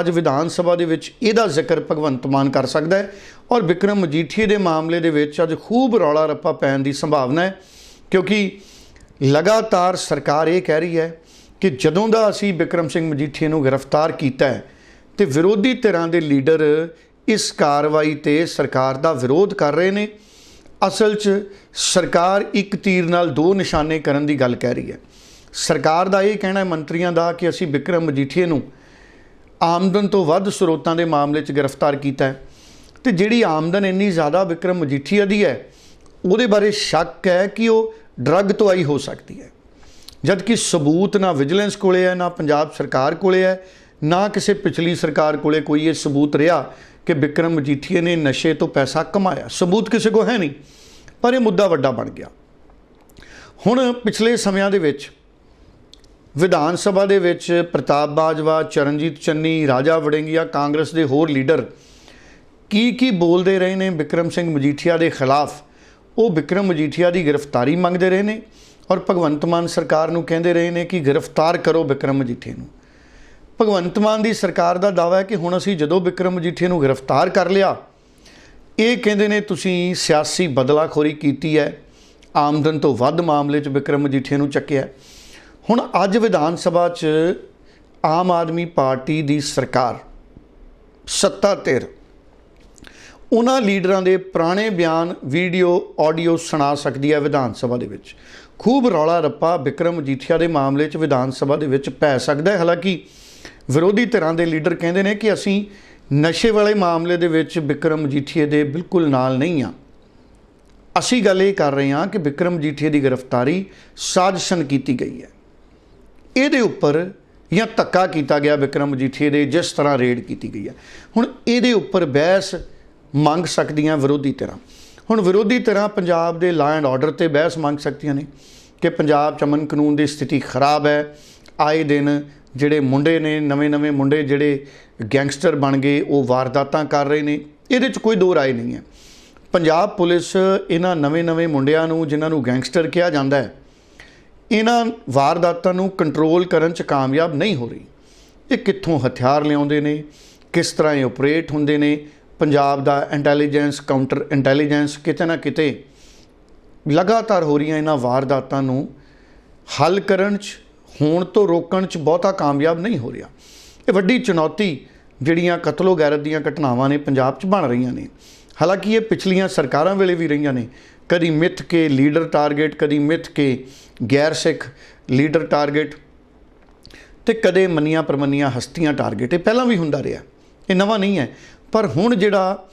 ਅੱਜ ਵਿਧਾਨ ਸਭਾ ਦੇ ਵਿੱਚ ਇਹਦਾ ਜ਼ਿਕਰ ਭਗਵੰਤ ਮਾਨ ਕਰ ਸਕਦਾ ਹੈ ਔਰ ਵਿਕਰਮ ਮਜੀਠੀਏ ਦੇ ਮਾਮਲੇ ਦੇ ਵਿੱਚ ਅੱਜ ਖੂਬ ਰੌਲਾ ਰੱਪਾ ਪੈਣ ਦੀ ਸੰਭਾਵਨਾ ਹੈ। ਕਿਉਂਕਿ ਲਗਾਤਾਰ ਸਰਕਾਰ ਇਹ ਕਹਿ ਰਹੀ ਹੈ ਕਿ ਜਦੋਂ ਦਾ ਅਸੀਂ ਵਿਕਰਮ ਸਿੰਘ ਮਜੀਠੀਏ ਨੂੰ ਗ੍ਰਿਫਤਾਰ ਕੀਤਾ ਹੈ ਤੇ ਵਿਰੋਧੀ ਧਿਰਾਂ ਦੇ ਲੀਡਰ ਇਸ ਕਾਰਵਾਈ ਤੇ ਸਰਕਾਰ ਦਾ ਵਿਰੋਧ ਕਰ ਰਹੇ ਨੇ। ਅਸਲ 'ਚ ਸਰਕਾਰ ਇੱਕ ਤੀਰ ਨਾਲ ਦੋ ਨਿਸ਼ਾਨੇ ਕਰਨ ਦੀ ਗੱਲ ਕਹਿ ਰਹੀ ਹੈ। ਸਰਕਾਰ ਦਾ ਇਹ ਕਹਿਣਾ ਹੈ, ਮੰਤਰੀਆਂ ਦਾ, ਕਿ ਅਸੀਂ ਵਿਕਰਮ ਮਜੀਠੀਏ ਨੂੰ ਆਮਦਨ ਤੋਂ ਵੱਧ ਸਰੋਤਾਂ ਦੇ ਮਾਮਲੇ 'ਚ ਗ੍ਰਿਫਤਾਰ ਕੀਤਾ ਹੈ। ਤੇ ਜਿਹੜੀ ਆਮਦਨ ਇੰਨੀ ਜ਼ਿਆਦਾ ਵਿਕਰਮ ਮਜੀਠੀਆ ਦੀ ਹੈ, ਉਹਦੇ ਬਾਰੇ ਸ਼ੱਕ ਹੈ ਕਿ ਉਹ ਡਰੱਗ ਤੋਂ ਆਈ ਹੋ ਸਕਦੀ ਹੈ। ਜਦ ਕਿ ਸਬੂਤ ਨਾ ਵਿਜੀਲੈਂਸ ਕੋਲੇ ਹੈ, ਨਾ ਪੰਜਾਬ ਸਰਕਾਰ ਕੋਲੇ ਹੈ, ਨਾ ਕਿਸੇ ਪਿਛਲੀ ਸਰਕਾਰ ਕੋਲੇ ਕੋਈ ਇਹ ਸਬੂਤ ਰਿਹਾ ਕਿ ਵਿਕਰਮ ਮਜੀਠੀਏ ਨੇ ਨਸ਼ੇ ਤੋਂ ਪੈਸਾ ਕਮਾਇਆ। ਸਬੂਤ ਕਿਸੇ ਕੋ ਹੈ ਨਹੀਂ, ਪਰ ਇਹ ਮੁੱਦਾ ਵੱਡਾ ਬਣ ਗਿਆ। ਹੁਣ ਪਿਛਲੇ ਸਮਿਆਂ ਦੇ ਵਿੱਚ, ਵਿਧਾਨ ਸਭਾ ਦੇ ਵਿੱਚ ਪ੍ਰਤਾਪ ਬਾਜਵਾ, ਚਰਨਜੀਤ ਚੰਨੀ, ਰਾਜਾ ਵੜਿੰਗੀਆ, ਕਾਂਗਰਸ ਦੇ ਹੋਰ ਲੀਡਰ ਕੀ ਕੀ ਬੋਲਦੇ ਰਹੇ ਨੇ ਵਿਕਰਮ ਸਿੰਘ ਮਜੀਠੀਆ ਦੇ ਖਿਲਾਫ? ਉਹ ਵਿਕਰਮ ਮਜੀਠੀਆ ਦੀ ਗ੍ਰਿਫਤਾਰੀ ਮੰਗਦੇ ਰਹੇ ਨੇ ਔਰ ਭਗਵੰਤ ਮਾਨ ਸਰਕਾਰ ਨੂੰ ਕਹਿੰਦੇ ਰਹੇ ਨੇ ਕਿ ਗ੍ਰਿਫਤਾਰ ਕਰੋ ਵਿਕਰਮ ਮਜੀਠੀਆ ਨੂੰ। ਭਗਵੰਤ ਮਾਨ ਦੀ ਸਰਕਾਰ ਦਾ ਦਾਅਵਾ ਹੈ ਕਿ ਹੁਣ ਅਸੀਂ ਜਦੋਂ ਵਿਕਰਮ ਮਜੀਠੀਆ ਨੂੰ ਗ੍ਰਿਫਤਾਰ ਕਰ ਲਿਆ, ਇਹ ਕਹਿੰਦੇ ਨੇ ਤੁਸੀਂ ਸਿਆਸੀ ਬਦਲਾਖੋਰੀ ਕੀਤੀ ਹੈ, ਆਮਦਨ ਤੋਂ ਵੱਧ ਮਾਮਲੇ 'ਚ ਵਿਕਰਮ ਮਜੀਠੀਆ ਨੂੰ ਚੱਕਿਆ ਹੁਣ ਅੱਜ ਵਿਧਾਨ ਸਭਾ 'ਚ ਆਮ ਆਦਮੀ ਪਾਰਟੀ ਦੀ ਸਰਕਾਰ, ਸੱਤਾ ਧਿਰ, ਉਹਨਾਂ ਲੀਡਰਾਂ ਦੇ ਪੁਰਾਣੇ ਬਿਆਨ, ਵੀਡੀਓ, ਆਡੀਓ ਸੁਣਾ ਸਕਦੀ ਹੈ ਵਿਧਾਨ ਸਭਾ ਦੇ ਵਿੱਚ। ਖੂਬ ਰੌਲਾ ਰੱਪਾ ਵਿਕਰਮ ਮਜੀਠੀਆ ਦੇ ਮਾਮਲੇ 'ਚ ਵਿਧਾਨ ਸਭਾ ਦੇ ਵਿੱਚ ਪੈ ਸਕਦਾ ਹੈ। ਹਾਲਾਂਕਿ ਵਿਰੋਧੀ ਧਿਰਾਂ ਦੇ ਲੀਡਰ ਕਹਿੰਦੇ ਨੇ ਕਿ ਅਸੀਂ ਨਸ਼ੇ ਵਾਲੇ ਮਾਮਲੇ ਦੇ ਵਿੱਚ ਵਿਕਰਮ ਮਜੀਠੀਏ ਦੇ ਬਿਲਕੁਲ ਨਾਲ ਨਹੀਂ ਆ ਅਸੀਂ ਗੱਲ ਇਹ ਕਰ ਰਹੇ ਹਾਂ ਕਿ ਵਿਕਰਮ ਮਜੀਠੀਏ ਦੀ ਗ੍ਰਿਫਤਾਰੀ ਸਾਜ਼ਿਸ਼ਨ ਕੀਤੀ ਗਈ ਹੈ। ਇਹਦੇ ਉੱਪਰ ਜਾਂ ਧੱਕਾ ਕੀਤਾ ਗਿਆ ਵਿਕਰਮ ਮਜੀਠੀਏ ਦੇ ਜਿਸ ਤਰ੍ਹਾਂ ਰੇਡ ਕੀਤੀ ਗਈ ਹੈ। ਹੁਣ ਇਹਦੇ ਉੱਪਰ ਬਹਿਸ ਮੰਗ ਸਕਦੀਆਂ ਵਿਰੋਧੀ ਧਿਰਾਂ। ਹੁਣ ਵਿਰੋਧੀ ਧਿਰਾਂ ਪੰਜਾਬ ਦੇ ਲਾਅ ਐਂਡ ਆਰਡਰ ਤੇ ਬਹਿਸ ਮੰਗ ਸਕਦੀਆਂ ਨੇ ਕਿ ਪੰਜਾਬ 'ਚ ਅਮਨ ਕਾਨੂੰਨ ਦੀ ਸਥਿਤੀ ਖਰਾਬ ਹੈ। ਆਏ ਦਿਨ ਜਿਹੜੇ ਮੁੰਡੇ ਨੇ ਨਵੇਂ-ਨਵੇਂ ਮੁੰਡੇ ਜਿਹੜੇ ਗੈਂਗਸਟਰ ਬਣ ਗਏ, ਉਹ ਵਾਰਦਾਤਾਂ ਕਰ ਰਹੇ ਨੇ, ਇਹਦੇ 'ਚ ਕੋਈ ਦੋ ਰਾਏ ਨਹੀਂ ਹੈ। ਪੰਜਾਬ ਪੁਲਿਸ ਇਹਨਾਂ ਨਵੇਂ-ਨਵੇਂ ਮੁੰਡਿਆਂ ਨੂੰ, ਜਿਨ੍ਹਾਂ ਨੂੰ ਗੈਂਗਸਟਰ ਕਿਹਾ ਜਾਂਦਾ ਹੈ, ਇਹਨਾਂ ਵਾਰਦਾਤਾਂ ਨੂੰ ਕੰਟਰੋਲ ਕਰਨ 'ਚ ਕਾਮਯਾਬ ਨਹੀਂ ਹੋ ਰਹੀ। ਇਹ ਕਿੱਥੋਂ ਹਥਿਆਰ ਲਿਆਉਂਦੇ ਨੇ, ਕਿਸ ਤਰ੍ਹਾਂ ਇਹ ਆਪਰੇਟ ਹੁੰਦੇ ਨੇ, ਪੰਜਾਬ ਦਾ ਇੰਟੈਲੀਜੈਂਸ, ਕਾਊਂਟਰ ਇੰਟੈਲੀਜੈਂਸ ਕਿਤੇ ਨਾ ਕਿਤੇ ਲਗਾਤਾਰ ਹੋ ਰਹੀਆਂ ਇਹਨਾਂ ਵਾਰਦਾਤਾਂ ਨੂੰ ਹੱਲ ਕਰਨ 'ਚ ਹੋਣ ਤੋਂ ਰੋਕਣ 'ਚ ਬਹੁਤਾ ਕਾਮਯਾਬ ਨਹੀਂ ਹੋ ਰਿਹਾ। ਇਹ ਵੱਡੀ ਚੁਣੌਤੀ ਜਿਹੜੀਆਂ ਕਤਲੋ ਗੈਰਤ ਦੀਆਂ ਘਟਨਾਵਾਂ ਨੇ ਪੰਜਾਬ 'ਚ ਬਣ ਰਹੀਆਂ ਨੇ। ਹਾਲਾਂਕਿ ਇਹ ਪਿਛਲੀਆਂ ਸਰਕਾਰਾਂ ਵੇਲੇ ਵੀ ਰਹੀਆਂ ਨੇ। ਕਦੀ ਮਿੱਥ ਕੇ ਲੀਡਰ ਟਾਰਗੇਟ, ਕਦੀ ਮਿੱਥ ਕੇ ਗੈਰ ਸਿੱਖ ਲੀਡਰ ਟਾਰਗੇਟ ਤੇ ਕਦੇ ਮੰਨੀਆਂ ਪਰਮੰਨੀਆਂ ਹਸਤੀਆਂ ਟਾਰਗੇਟ। ਇਹ ਪਹਿਲਾਂ ਵੀ ਹੁੰਦਾ ਰਿਹਾ। ਇਹ ਨਵਾਂ ਨਹੀਂ ਹੈ। ਪਰ ਹੁਣ ਜਿਹੜਾ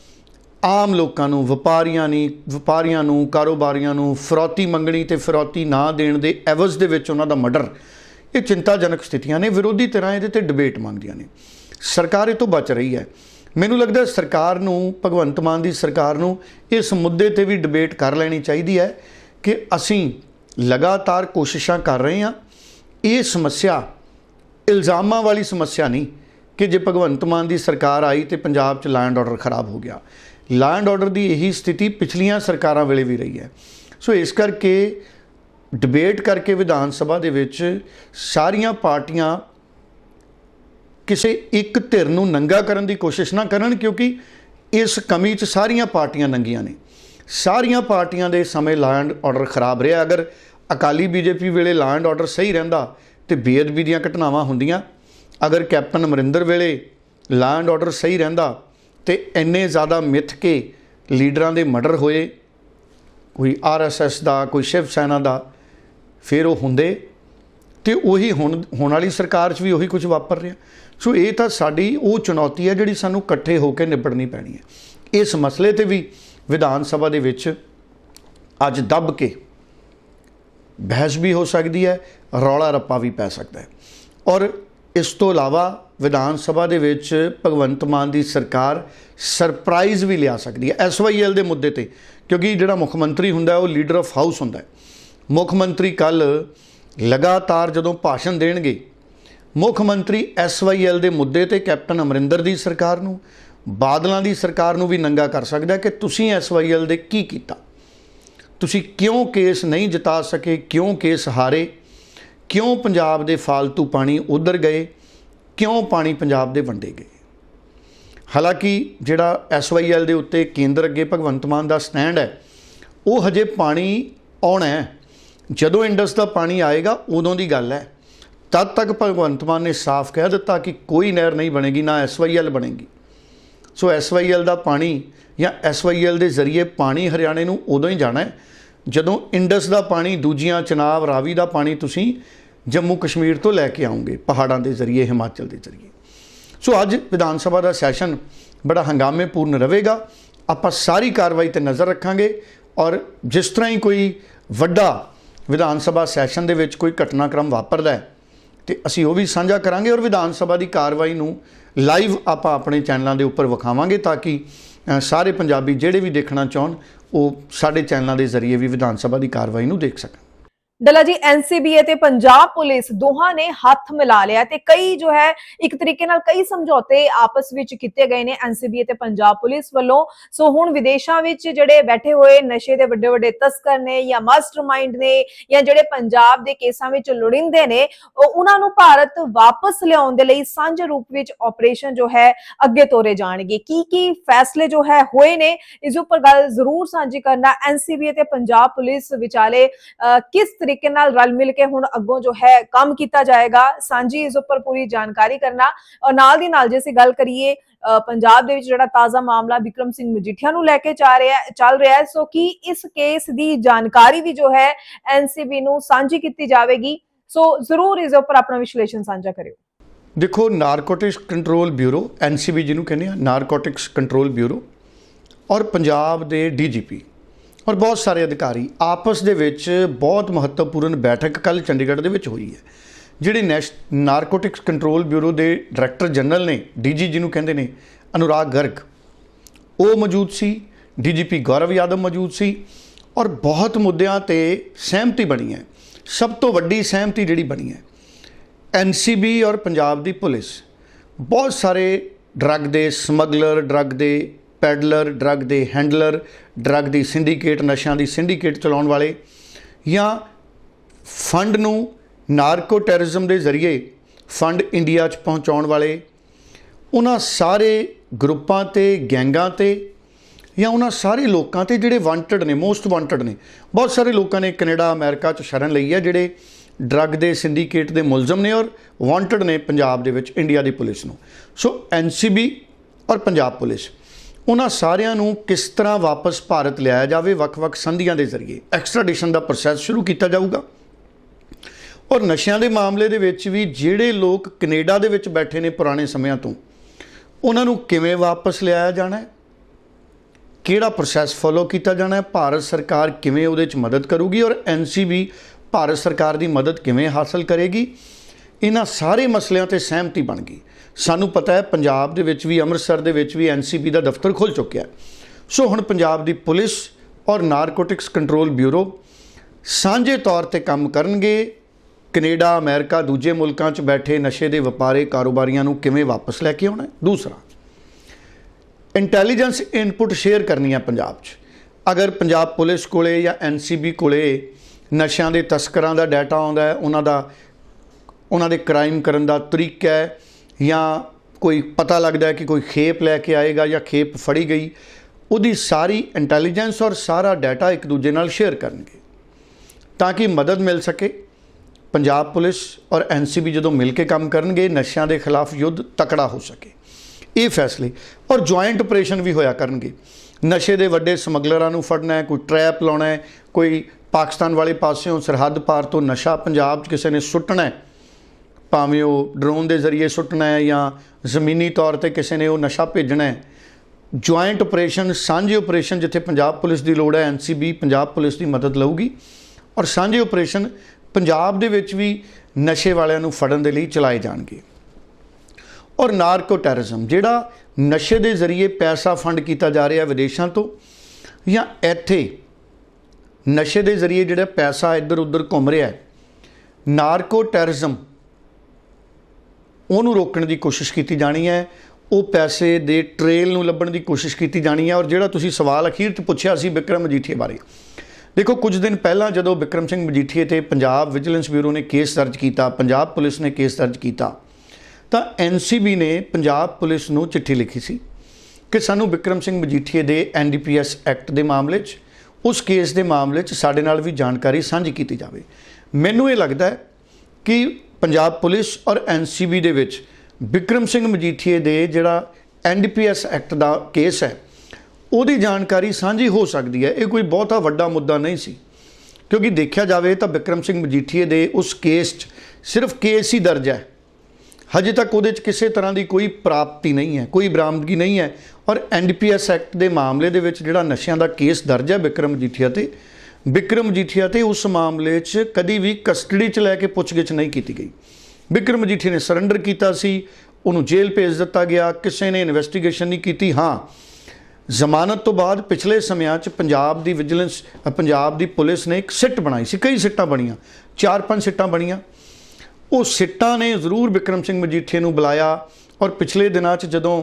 ਆਮ ਲੋਕਾਂ ਨੂੰ ਵਪਾਰੀਆਂ ਨਹੀਂ ਵਪਾਰੀਆਂ ਨੂੰ, ਕਾਰੋਬਾਰੀਆਂ ਨੂੰ ਫਰੌਤੀ ਮੰਗਣੀ ਤੇ ਫਰੌਤੀ ਨਾ ਦੇਣ ਦੇ ਐਵਜ਼ ਦੇ ਵਿੱਚ ਉਹਨਾਂ ਦਾ ਮਰਡਰ ਇਹ ਚਿੰਤਾਜਨਕ ਸਥਿਤੀਆਂ ਨੇ, ਵਿਰੋਧੀ ਧਿਰਾਂ ਇਹਦੇ ਤੇ ਡਿਬੇਟ ਮੰਗਦੀਆਂ ਨੇ। ਸਰਕਾਰ ਇਹ ਤੋਂ ਬਚ ਰਹੀ ਹੈ। ਮੈਨੂੰ ਲੱਗਦਾ ਸਰਕਾਰ ਨੂੰ, ਭਗਵੰਤ ਮਾਨ ਦੀ ਸਰਕਾਰ ਨੂੰ ਇਸ ਮੁੱਦੇ ਤੇ ਵੀ ਡਿਬੇਟ ਕਰ ਲੈਣੀ ਚਾਹੀਦੀ ਹੈ ਕਿ ਅਸੀਂ ਲਗਾਤਾਰ ਕੋਸ਼ਿਸ਼ਾਂ ਕਰ ਰਹੇ ਹਾਂ। ਇਹ ਸਮੱਸਿਆ, ਇਲਜ਼ਾਮਾਂ ਵਾਲੀ ਸਮੱਸਿਆ ਨਹੀਂ ਕਿ ਜੇ ਭਗਵੰਤ ਮਾਨ ਦੀ ਸਰਕਾਰ ਆਈ ਤੇ ਪੰਜਾਬ 'ਚ ਲੈਂਡ ਆਰਡਰ ਖਰਾਬ ਹੋ ਗਿਆ। ਲੈਂਡ ਆਰਡਰ ਦੀ ਇਹੀ ਸਥਿਤੀ ਪਿਛਲੀਆਂ ਸਰਕਾਰਾਂ ਵੇਲੇ ਵੀ ਰਹੀ ਹੈ। ਸੋ ਇਸ ਕਰਕੇ ਡਿਬੇਟ ਕਰਕੇ ਵਿਧਾਨ ਸਭਾ ਦੇ ਵਿੱਚ ਸਾਰੀਆਂ ਪਾਰਟੀਆਂ ਕਿਸੇ ਇੱਕ ਧਿਰ ਨੂੰ ਨੰਗਾ ਕਰਨ ਦੀ ਕੋਸ਼ਿਸ਼ ਨਾ ਕਰਨ, ਕਿਉਂਕਿ ਇਸ ਕਮੀ 'ਚ ਸਾਰੀਆਂ ਪਾਰਟੀਆਂ ਨੰਗੀਆਂ ਨੇ। ਸਾਰੀਆਂ ਪਾਰਟੀਆਂ ਦੇ ਸਮੇਂ ਲੈਂਡ ਆਰਡਰ ਖਰਾਬ ਰਿਹਾ। ਅਗਰ ਅਕਾਲੀ ਬੀਜੇਪੀ ਵੇਲੇ ਲੈਂਡ ਆਰਡਰ ਸਹੀ ਰਹਿੰਦਾ ਤੇ ਬੇਅਦਬੀ ਦੀਆਂ ਘਟਨਾਵਾਂ ਹੁੰਦੀਆਂ। ਅਗਰ ਕੈਪਟਨ ਅਮਰਿੰਦਰ ਵੇਲੇ ਲੈਂਡ ਆਰਡਰ ਸਹੀ ਰਹਿੰਦਾ ਤੇ ਇੰਨੇ ਜ਼ਿਆਦਾ ਮਿੱਥ ਕੇ ਲੀਡਰਾਂ ਦੇ ਮਰਡਰ ਹੋਏ, ਕੋਈ ਆਰਐਸਐਸ ਦਾ, ਕੋਈ ਸ਼ਿਵ ਸੈਨਾ ਦਾ ਫਿਰ ਉਹ ਹੁੰਦੇ ਤੇ ਉਹੀ ਹੁਣ, ਹੋਣ ਵਾਲੀ ਸਰਕਾਰ 'ਚ ਵੀ ਉਹੀ ਕੁਝ ਵਾਪਰ ਰਿਹਾ। ਸੋ ਇਹ ਤਾਂ ਸਾਡੀ ਉਹ ਚੁਣੌਤੀ ਹੈ ਜਿਹੜੀ ਸਾਨੂੰ ਇਕੱਠੇ ਹੋ ਕੇ ਨਿਬੜਨੀ ਪੈਣੀ ਹੈ। ਇਸ ਮਸਲੇ ਤੇ ਵੀ ਵਿਧਾਨ ਸਭਾ ਦੇ ਵਿੱਚ ਅੱਜ ਦੱਬ ਕੇ ਬਹਿਸ ਵੀ ਹੋ ਸਕਦੀ ਹੈ, ਰੌਲਾ ਰੱਪਾ ਵੀ ਪੈ ਸਕਦਾ ਹੈ। ਔਰ ਇਸ ਤੋਂ ਇਲਾਵਾ ਵਿਧਾਨ ਸਭਾ ਦੇ ਵਿੱਚ ਭਗਵੰਤ ਮਾਨ ਦੀ ਸਰਕਾਰ ਸਰਪ੍ਰਾਈਜ਼ ਵੀ ਲਿਆ ਸਕਦੀ ਹੈ ਐਸਵਾਈਐਲ ਦੇ ਮੁੱਦੇ ਤੇ, ਕਿਉਂਕਿ ਜਿਹੜਾ ਮੁੱਖ ਮੰਤਰੀ ਹੁੰਦਾ ਉਹ ਲੀਡਰ ਆਫ ਹਾਊਸ ਹੁੰਦਾ ਹੈ। ਮੁੱਖ ਮੰਤਰੀ ਕੱਲ ਲਗਾਤਾਰ ਜਦੋਂ ਭਾਸ਼ਣ ਦੇਣਗੇ, ਮੁੱਖ ਮੰਤਰੀ ਐਸਵਾਈਐਲ ਦੇ ਮੁੱਦੇ ਤੇ ਕੈਪਟਨ ਅਮਰਿੰਦਰ ਦੀ ਸਰਕਾਰ ਨੂੰ, ਬਾਦਲਾਂ ਦੀ ਸਰਕਾਰ ਨੂੰ ਵੀ ਨੰਗਾ ਕਰ ਸਕਦਾ ਕਿ ਤੁਸੀਂ ਐਸਵਾਈਐਲ ਦੇ ਕੀ ਕੀਤਾ? ਤੁਸੀਂ ਕਿਉਂ ਕੇਸ ਨਹੀਂ ਜਿਤਾ ਸਕੇ, ਕਿਉਂ ਕੇਸ ਹਾਰੇ? ਕਿਉਂ ਪੰਜਾਬ ਦੇ ਫਾਲਤੂ ਪਾਣੀ ਉਧਰ ਗਏ? ਕਿਉਂ ਪਾਣੀ ਪੰਜਾਬ ਦੇ ਵੰਡੇ ਗਏ? ਹਾਲਾਂਕਿ ਜਿਹੜਾ ਐਸਵਾਈਐਲ ਦੇ ਉੱਤੇ ਕੇਂਦਰ ਅੱਗੇ ਭਗਵੰਤ ਮਾਨ ਦਾ ਸਟੈਂਡ ਹੈ, ਉਹ ਹਜੇ ਪਾਣੀ ਆਉਣਾ ਹੈ। ਜਦੋਂ ਇੰਡਸ ਦਾ ਪਾਣੀ ਆਏਗਾ, ਉਦੋਂ ਦੀ ਗੱਲ ਹੈ। ਤਦ ਤੱਕ ਭਗਵੰਤ ਮਾਨ ਨੇ ਸਾਫ਼ ਕਹਿ ਦਿੱਤਾ ਕਿ ਕੋਈ ਨਹਿਰ ਨਹੀਂ ਬਣੇਗੀ, ਨਾ ਐਸਵਾਈਐਲ ਬਣੇਗੀ। ਸੋ ਐਸਵਾਈਐਲ ਦਾ ਪਾਣੀ ਜਾਂ ਐਸਵਾਈਐਲ ਦੇ ਜ਼ਰੀਏ ਪਾਣੀ ਹਰਿਆਣੇ ਨੂੰ ਉਦੋਂ ਹੀ ਜਾਣਾ ਹੈ, ਜਦੋਂ ਇੰਡਸ ਦਾ ਪਾਣੀ, ਦੂਜੀਆਂ ਚਨਾਬ ਰਾਵੀ ਦਾ ਪਾਣੀ ਤੁਸੀਂ ਜੰਮੂ ਕਸ਼ਮੀਰ ਤੋਂ ਲੈ ਕੇ ਆਉਂਗੇ ਪਹਾੜਾਂ ਦੇ ਜ਼ਰੀਏ, ਹਿਮਾਚਲ ਦੇ ਜ਼ਰੀਏ। ਸੋ ਅੱਜ ਵਿਧਾਨ ਸਭਾ ਦਾ ਸੈਸ਼ਨ ਬੜਾ ਹੰਗਾਮੇਪੂਰਨ ਰਹੇਗਾ। ਆਪਾਂ ਸਾਰੀ ਕਾਰਵਾਈ ਤੇ ਨਜ਼ਰ ਰੱਖਾਂਗੇ ਔਰ ਜਿਸ ਤਰ੍ਹਾਂ ਹੀ ਕੋਈ ਵੱਡਾ ਵਿਧਾਨ ਸਭਾ ਸੈਸ਼ਨ ਦੇ ਵਿੱਚ ਕੋਈ ਘਟਨਾਕ੍ਰਮ ਵਾਪਰਦਾ ਹੈ, ਤੇ ਅਸੀਂ ਉਹ ਵੀ ਸਾਂਝਾ ਕਰਾਂਗੇ ਔਰ ਵਿਧਾਨ ਸਭਾ ਦੀ ਕਾਰਵਾਈ ਨੂੰ ਲਾਈਵ ਆਪਾਂ ਆਪਣੇ ਚੈਨਲਾਂ ਦੇ ਉੱਪਰ ਵਿਖਾਵਾਂਗੇ ਤਾਂ ਕਿ ਸਾਰੇ ਪੰਜਾਬੀ ਜਿਹੜੇ ਵੀ ਦੇਖਣਾ ਚਾਹਣ, ਉਹ ਸਾਡੇ ਚੈਨਲਾਂ ਦੇ ਜ਼ਰੀਏ ਵੀ ਵਿਧਾਨ ਸਭਾ ਦੀ ਕਾਰਵਾਈ ਨੂੰ ਦੇਖ ਸਕਣ। ਡੱਲਾ ਜੀ ਐਨਸੀਬੀ ਅਤੇ ਪੰਜਾਬ ਪੁਲਿਸ ਦੋਹਾਂ ਨੇ ਹੱਥ ਮਿਲਾ ਲਿਆ ਤੇ ਕਈ ਜੋ ਹੈ ਇੱਕ ਤਰੀਕੇ ਨਾਲ ਕਈ ਸਮਝੌਤੇ ਆਪਸ ਵਿੱਚ ਕੀਤੇ ਗਏ ਨੇ ਐਨਸੀਬੀ ਅਤੇ ਪੰਜਾਬ ਪੁਲਿਸ ਵੱਲੋਂ। ਸੋ ਹੁਣ ਵਿਦੇਸ਼ਾਂ ਵਿੱਚ ਜਿਹੜੇ ਬੈਠੇ ਹੋਏ ਨਸ਼ੇ ਦੇ ਵੱਡੇ ਵੱਡੇ ਤਸਕਰ ਨੇ ਜਾਂ ਮਾਸਟਰਮਾਈਂਡ ਨੇ ਜਾਂ ਜਿਹੜੇ ਪੰਜਾਬ ਦੇ ਕੇਸਾਂ ਵਿੱਚ ਲੁੜਿੰਦੇ ਨੇ ਉਹਨਾਂ ਨੂੰ ਭਾਰਤ ਵਾਪਸ ਲਿਆਉਣ ਦੇ ਲਈ ਸਾਂਝੇ ਰੂਪ ਵਿੱਚ ਆਪਰੇਸ਼ਨ ਜੋ ਹੈ ਅੱਗੇ ਤੋਰੇ ਜਾਣਗੇ। ਕੀ ਕੀ ਫੈਸਲੇ ਜੋ ਹੈ ਹੋਏ ਨੇ ਇਸ ਉੱਪਰ ਗੱਲ ਜ਼ਰੂਰ ਸਾਂਝੀ ਕਰਨਾ। ਐਨਸੀਬੀ ਅਤੇ ਪੰਜਾਬ ਪੁਲਿਸ ਵਿਚਾਲੇ ਅਹ, ਕਿਸ ਤਰੀਕੇ ਨਾਲ ਰਲ ਮਿਲ ਕੇ ਹੁਣ ਅੱਗੋਂ ਜੋ ਹੈ ਕੰਮ ਕੀਤਾ ਜਾਏਗਾ। ਸਾਂਝੀ ਇਸ ਉੱਪਰ ਪੂਰੀ ਜਾਣਕਾਰੀ ਕਰਨਾ। ਔਰ ਨਾਲ ਦੀ ਨਾਲ ਜੇ ਅਸੀਂ ਗੱਲ ਕਰੀਏ ਪੰਜਾਬ ਦੇ ਵਿੱਚ ਜਿਹੜਾ ਤਾਜ਼ਾ ਮਾਮਲਾ ਵਿਕਰਮ ਸਿੰਘ ਮਜੀਠੀਆ ਨੂੰ ਲੈ ਕੇ ਚੱਲ ਰਿਹਾ ਚੱਲ ਰਿਹਾ ਹੈ, ਸੋ ਕੀ ਇਸ ਕੇਸ ਦੀ ਜਾਣਕਾਰੀ ਵੀ ਜੋ ਹੈ ਐਨਸੀਬੀ ਨੂੰ ਸਾਂਝੀ ਕੀਤੀ ਜਾਵੇਗੀ? ਸੋ ਜ਼ਰੂਰ ਇਸ ਉੱਪਰ ਆਪਣਾ ਵਿਸ਼ਲੇਸ਼ਣ ਸਾਂਝਾ ਕਰਿਓ। ਦੇਖੋ ਨਾਰਕੋਟਿਕਸ ਕੰਟਰੋਲ ਬਿਊਰੋ ਐਨਸੀਬੀ ਜਿਹਨੂੰ ਕਹਿੰਦੇ ਆ ਨਾਰਕੋਟਿਕਸ ਕੰਟਰੋਲ ਬਿਊਰੋ ਔਰ ਪੰਜਾਬ ਦੇ ਡੀਜੀਪੀ ਔਰ ਬਹੁਤ ਸਾਰੇ ਅਧਿਕਾਰੀ ਆਪਸ ਦੇ ਵਿੱਚ ਬਹੁਤ ਮਹੱਤਵਪੂਰਨ ਬੈਠਕ ਕੱਲ ਚੰਡੀਗੜ੍ਹ ਦੇ ਵਿੱਚ ਹੋਈ ਹੈ, ਜਿਹੜੇ ਨੈਸ਼, ਨਾਰਕੋਟਿਕਸ ਕੰਟਰੋਲ ਬਿਊਰੋ ਦੇ ਡਾਇਰੈਕਟਰ ਜਨਰਲ ਨੇ, ਡੀਜੀ ਜਿਹਨੂੰ ਕਹਿੰਦੇ ਨੇ, ਅਨੁਰਾਗ ਗਰਗ। ਉਹ ਮੌਜੂਦ ਸੀ, ਡੀਜੀਪੀ ਗੌਰਵ ਯਾਦਵ ਮੌਜੂਦ ਸੀ ਔਰ ਬਹੁਤ ਮੁੱਦਿਆਂ ਤੇ ਸਹਿਮਤੀ ਬਣੀ ਹੈ। ਸਭ ਤੋਂ ਵੱਡੀ ਸਹਿਮਤੀ ਜਿਹੜੀ ਬਣੀ ਹੈ ਐਨਸੀਬੀ ਔਰ ਪੰਜਾਬ ਦੀ ਪੁਲਿਸ। ਬਹੁਤ ਸਾਰੇ ਡਰੱਗ ਦੇ ਸਮਗਲਰ, ਡਰੱਗ ਦੇ ਪੈਡਲਰ, ਡਰੱਗ ਦੇ ਹੈਂਡਲਰ, ਡਰੱਗ ਦੀ ਸਿੰਡੀਕੇਟ, ਨਸ਼ਿਆਂ ਦੀ ਸਿੰਡੀਕੇਟ ਚਲਾਉਣ ਵਾਲੇ ਜਾਂ ਫੰਡ ਨੂੰ ਨਾਰਕੋ ਟੈਰਰਿਜ਼ਮ ਦੇ ਜ਼ਰੀਏ ਫੰਡ ਇੰਡੀਆ 'ਚ ਪਹੁੰਚਾਉਣ ਵਾਲੇ, ਉਹਨਾਂ ਸਾਰੇ ਗਰੁੱਪਾਂ ਤੇ, ਗੈਂਗਾਂ ਤੇ ਜਾਂ ਉਹਨਾਂ ਸਾਰੇ ਲੋਕਾਂ ਤੇ ਜਿਹੜੇ ਵਾਂਟਡ ਨੇ ਮੋਸਟ ਵਾਂਟਡ ਨੇ, ਬਹੁਤ ਸਾਰੇ ਲੋਕਾਂ ਨੇ ਕੈਨੇਡਾ, ਅਮਰੀਕਾ 'ਚ ਸ਼ਰਨ ਲਈ ਹੈ, ਜਿਹੜੇ ਡਰੱਗ ਦੇ ਸਿੰਡੀਕੇਟ ਦੇ ਮੁਲਜ਼ਮ ਨੇ ਔਰ ਵਾਂਟਡ ਨੇ ਪੰਜਾਬ ਦੇ ਵਿੱਚ, ਇੰਡੀਆ ਦੀ ਪੁਲਿਸ ਨੂੰ। ਸੋ ਐਨਸੀਬੀ ਔਰ ਪੰਜਾਬ ਪੁਲਿਸ। ਉਹਨਾਂ ਸਾਰਿਆਂ ਨੂੰ ਕਿਸ ਤਰ੍ਹਾਂ ਵਾਪਸ ਭਾਰਤ ਲਿਆਇਆ ਜਾਵੇ, ਵੱਖ-ਵੱਖ ਸੰਧੀਆਂ ਦੇ ਜ਼ਰੀਏ। ਐਕਸਟ੍ਰੈਡੀਸ਼ਨ ਦਾ ਪ੍ਰੋਸੈਸ ਸ਼ੁਰੂ ਕੀਤਾ ਜਾਊਗਾ। ਔਰ ਨਸ਼ਿਆਂ ਦੇ ਮਾਮਲੇ ਦੇ ਵਿੱਚ ਵੀ ਜਿਹੜੇ ਲੋਕ ਕੈਨੇਡਾ ਦੇ ਵਿੱਚ ਬੈਠੇ ਨੇ ਪੁਰਾਣੇ ਸਮਿਆਂ ਤੋਂ, ਉਹਨਾਂ ਨੂੰ ਕਿਵੇਂ ਵਾਪਸ ਲਿਆਇਆ ਜਾਣਾ ਹੈ? ਕਿਹੜਾ ਪ੍ਰੋਸੈਸ ਫੋਲੋ ਕੀਤਾ ਜਾਣਾ ਹੈ? ਭਾਰਤ ਸਰਕਾਰ ਕਿਵੇਂ ਉਹਦੇ 'ਚ ਮਦਦ ਕਰੂਗੀ ਔਰ ਐਨਸੀਬੀ ਭਾਰਤ ਸਰਕਾਰ ਦੀ ਮਦਦ ਕਿਵੇਂ ਹਾਸਲ ਕਰੇਗੀ? ਇਹਨਾਂ ਸਾਰੇ ਮਸਲਿਆਂ ਤੇ ਸਹਿਮਤੀ ਬਣ ਗਈ। ਸਾਨੂੰ ਪਤਾ ਹੈ ਪੰਜਾਬ ਦੇ ਵਿੱਚ ਵੀ, ਅੰਮ੍ਰਿਤਸਰ ਦੇ ਵਿੱਚ ਵੀ ਐਨਸੀਬੀ ਦਾ ਦਫ਼ਤਰ ਖੁੱਲ ਚੁੱਕਿਆ ਸੋ ਹੁਣ ਪੰਜਾਬ ਦੀ ਪੁਲਿਸ ਔਰ ਨਾਰਕੋਟਿਕਸ ਕੰਟਰੋਲ ਬਿਊਰੋ ਸਾਂਝੇ ਤੌਰ ਤੇ ਕੰਮ ਕਰਨਗੇ। ਕੈਨੇਡਾ, ਅਮਰੀਕਾ, ਦੂਜੇ ਮੁਲਕਾਂ 'ਚ ਬੈਠੇ ਨਸ਼ੇ ਦੇ ਵਪਾਰੇ ਕਾਰੋਬਾਰੀਆਂ ਨੂੰ ਕਿਵੇਂ ਵਾਪਸ ਲੈ ਕੇ ਆਉਣਾ ਦੂਸਰਾ, ਇੰਟੈਲੀਜੈਂਸ ਇਨਪੁਟ ਸ਼ੇਅਰ ਕਰਨੀ ਹੈ ਪੰਜਾਬ 'ਚ। ਅਗਰ ਪੰਜਾਬ ਪੁਲਿਸ ਕੋਲੇ ਜਾਂ ਐਨਸੀਬੀ ਕੋਲੇ ਨਸ਼ਿਆਂ ਦੇ ਤਸਕਰਾਂ ਦਾ ਡਾਟਾ ਆਉਂਦਾ ਹੈ, ਉਹਨਾਂ ਦਾ, ਉਹਨਾਂ ਦੇ ਕ੍ਰਾਈਮ ਕਰਨ ਦਾ ਤਰੀਕਾ ਹੈ ਜਾਂ ਕੋਈ ਪਤਾ ਲੱਗਦਾ ਹੈ ਕਿ ਕੋਈ ਖੇਪ ਲੈ ਕੇ ਆਏਗਾ ਜਾਂ ਖੇਪ ਫੜੀ ਗਈ, ਉਹਦੀ ਸਾਰੀ ਇੰਟੈਲੀਜੈਂਸ ਔਰ ਸਾਰਾ ਡਾਟਾ ਇੱਕ ਦੂਜੇ ਨਾਲ ਸ਼ੇਅਰ ਕਰਨਗੇ ਤਾਂ ਕਿ ਮਦਦ ਮਿਲ ਸਕੇ। ਪੰਜਾਬ ਪੁਲਿਸ ਔਰ ਐਨਸੀਬੀ ਜਦੋਂ ਮਿਲ ਕੇ ਕੰਮ ਕਰਨਗੇ, ਨਸ਼ਿਆਂ ਦੇ ਖਿਲਾਫ ਯੁੱਧ ਤਕੜਾ ਹੋ ਸਕੇ। ਇਹ ਫੈਸਲੇ ਔਰ ਜੁਆਇੰਟ ਆਪਰੇਸ਼ਨ ਵੀ ਹੋਇਆ ਕਰਨਗੇ। ਨਸ਼ੇ ਦੇ ਵੱਡੇ ਸਮਗਲਰਾਂ ਨੂੰ ਫੜਨਾ ਹੈ, ਕੋਈ ਟ੍ਰੈਪ ਲਾਉਣਾ ਹੈ, ਕੋਈ ਪਾਕਿਸਤਾਨ ਵਾਲੇ ਪਾਸਿਓਂ ਸਰਹੱਦ ਪਾਰ ਤੋਂ ਨਸ਼ਾ ਪੰਜਾਬ 'ਚ ਕਿਸੇ ਨੇ ਸੁੱਟਣਾ ਹੈ ਭਾਵੇਂ ਉਹ ਡਰੋਨ ਦੇ ਜ਼ਰੀਏ ਸੁੱਟਣਾ ਹੈ ਜਾਂ ਜ਼ਮੀਨੀ ਤੌਰ ਤੇ ਕਿਸੇ ਨੇ ਉਹ ਨਸ਼ਾ ਭੇਜਣਾ ਹੈ। ਜੁਆਇੰਟ ਆਪਰੇਸ਼ਨ ਸਾਂਝੇ ਆਪਰੇਸ਼ਨ ਜਿੱਥੇ ਪੰਜਾਬ ਪੁਲਿਸ ਦੀ ਲੋੜ ਹੈ ਐਨਸੀਬੀ ਪੰਜਾਬ ਪੁਲਿਸ ਦੀ ਮਦਦ ਲਊਗੀ। ਔਰ ਸਾਂਝੇ ਆਪਰੇਸ਼ਨ ਪੰਜਾਬ ਦੇ ਵਿੱਚ ਵੀ ਨਸ਼ੇ ਵਾਲਿਆਂ ਨੂੰ ਫੜਨ ਦੇ ਲਈ ਚਲਾਏ ਜਾਣਗੇ। ਔਰ ਨਾਰਕੋ ਟੈਰਰਿਜ਼ਮ ਜਿਹੜਾ ਨਸ਼ੇ ਦੇ ਜ਼ਰੀਏ ਪੈਸਾ ਫੰਡ ਕੀਤਾ ਜਾ ਰਿਹਾ ਵਿਦੇਸ਼ਾਂ ਤੋਂ ਜਾਂ ਇੱਥੇ ਨਸ਼ੇ ਦੇ ਜ਼ਰੀਏ ਜਿਹੜਾ ਪੈਸਾ ਇੱਧਰ ਉੱਧਰ ਘੁੰਮ ਰਿਹਾ ਹੈ ਨਾਰਕੋ ਟੈਰਰਿਜ਼ਮ ਉਹਨੂੰ ਰੋਕਣ ਦੀ ਕੋਸ਼ਿਸ਼ ਕੀਤੀ ਜਾਣੀ ਹੈ, ਉਹ ਪੈਸੇ ਦੇ ਟ੍ਰੇਲ ਨੂੰ ਲੱਭਣ ਦੀ ਕੋਸ਼ਿਸ਼ ਕੀਤੀ ਜਾਣੀ ਹੈ ਔਰ ਜਿਹੜਾ ਤੁਸੀਂ ਸਵਾਲ ਅਖੀਰ 'ਚ ਪੁੱਛਿਆ ਸੀ ਵਿਕਰਮ ਮਜੀਠੀਏ ਬਾਰੇ। ਦੇਖੋ, ਕੁਝ ਦਿਨ ਪਹਿਲਾਂ ਜਦੋਂ ਵਿਕਰਮ ਸਿੰਘ ਮਜੀਠੀਏ ਤੇ ਪੰਜਾਬ ਵਿਜੀਲੈਂਸ ਬਿਊਰੋ ਨੇ ਕੇਸ ਦਰਜ ਕੀਤਾ, ਪੰਜਾਬ ਪੁਲਿਸ ਨੇ ਕੇਸ ਦਰਜ ਕੀਤਾ, ਤਾਂ ਐਨਸੀਬੀ ਨੇ ਪੰਜਾਬ ਪੁਲਿਸ ਨੂੰ ਚਿੱਠੀ ਲਿਖੀ ਸੀ ਕਿ ਸਾਨੂੰ ਵਿਕਰਮ ਸਿੰਘ ਮਜੀਠੀਏ ਦੇ ਐਨਡੀਪੀਐਸ ਐਕਟ ਦੇ ਮਾਮਲੇ 'ਚ, ਉਸ ਕੇਸ ਦੇ ਮਾਮਲੇ 'ਚ ਸਾਡੇ ਨਾਲ ਵੀ ਜਾਣਕਾਰੀ ਸਾਂਝੀ ਕੀਤੀ ਜਾਵੇ। ਮੈਨੂੰ ਇਹ ਲੱਗਦਾ ਹੈ ਕਿ ਪੰਜਾਬ ਪੁਲਿਸ ਔਰ ਐਨਸੀਬੀ ਦੇ ਵਿੱਚ ਵਿਕਰਮ ਸਿੰਘ ਮਜੀਠੀਏ ਦੇ ਜਿਹੜਾ ਐਨਡੀਪੀਐਸ ਐਕਟ ਦਾ ਕੇਸ ਹੈ, ਉਹਦੀ ਜਾਣਕਾਰੀ ਸਾਂਝੀ ਹੋ ਸਕਦੀ ਹੈ। ਇਹ ਕੋਈ ਬਹੁਤਾ ਵੱਡਾ ਮੁੱਦਾ ਨਹੀਂ ਸੀ। ਕਿਉਂਕਿ ਦੇਖਿਆ ਜਾਵੇ ਤਾਂ ਵਿਕਰਮ ਸਿੰਘ ਮਜੀਠੀਏ ਦੇ ਉਸ ਕੇਸ 'ਚ ਸਿਰਫ ਕੇਸ ਹੀ ਦਰਜ ਹੈ। ਹਜੇ ਤੱਕ ਉਹਦੇ 'ਚ ਕਿਸੇ ਤਰ੍ਹਾਂ ਦੀ ਕੋਈ ਪ੍ਰਾਪਤੀ ਨਹੀਂ ਹੈ, ਕੋਈ ਬਰਾਮਦਗੀ ਨਹੀਂ ਹੈ। ਔਰ ਐਨਡੀਪੀਐਸ ਐਕਟ ਦੇ ਮਾਮਲੇ ਦੇ ਵਿੱਚ ਜਿਹੜਾ ਨਸ਼ਿਆਂ ਦਾ ਕੇਸ ਦਰਜ ਹੈ ਵਿਕਰਮ ਮਜੀਠੀਆ ਤੇ ਵਿਕਰਮ ਮਜੀਠੀਆ ਤੇ ਉਸ ਮਾਮਲੇ 'ਚ ਕਦੀ ਵੀ ਕਸਟਡੀ 'ਚ ਲੈ ਕੇ ਪੁੱਛਗਿੱਛ ਨਹੀਂ ਕੀਤੀ ਗਈ। ਵਿਕਰਮ ਮਜੀਠੀਆ ਨੇ ਸਰੈਂਡਰ ਕੀਤਾ ਸੀ, ਉਹਨੂੰ ਜੇਲ੍ਹ ਭੇਜ ਦਿੱਤਾ ਗਿਆ, ਕਿਸੇ ਨੇ ਇਨਵੈਸਟੀਗੇਸ਼ਨ ਨਹੀਂ ਕੀਤੀ। ਹਾਂ, ਜ਼ਮਾਨਤ ਤੋਂ ਬਾਅਦ ਪਿਛਲੇ ਸਮਿਆਂ 'ਚ ਪੰਜਾਬ ਦੀ ਵਿਜੀਲੈਂਸ ਪੰਜਾਬ ਦੀ ਪੁਲਿਸ ਨੇ ਇੱਕ ਸਿੱਟ ਬਣਾਈ ਸੀ, ਕਈ ਸਿੱਟਾਂ ਬਣੀਆਂ, ਚਾਰ ਪੰਜ ਸਿੱਟਾਂ ਬਣੀਆਂ। ਉਹ ਸਿੱਟਾਂ ਨੇ ਜ਼ਰੂਰ ਵਿਕਰਮ ਸਿੰਘ ਮਜੀਠੀਆ ਨੂੰ ਬੁਲਾਇਆ ਔਰ ਪਿਛਲੇ ਦਿਨਾਂ 'ਚ ਜਦੋਂ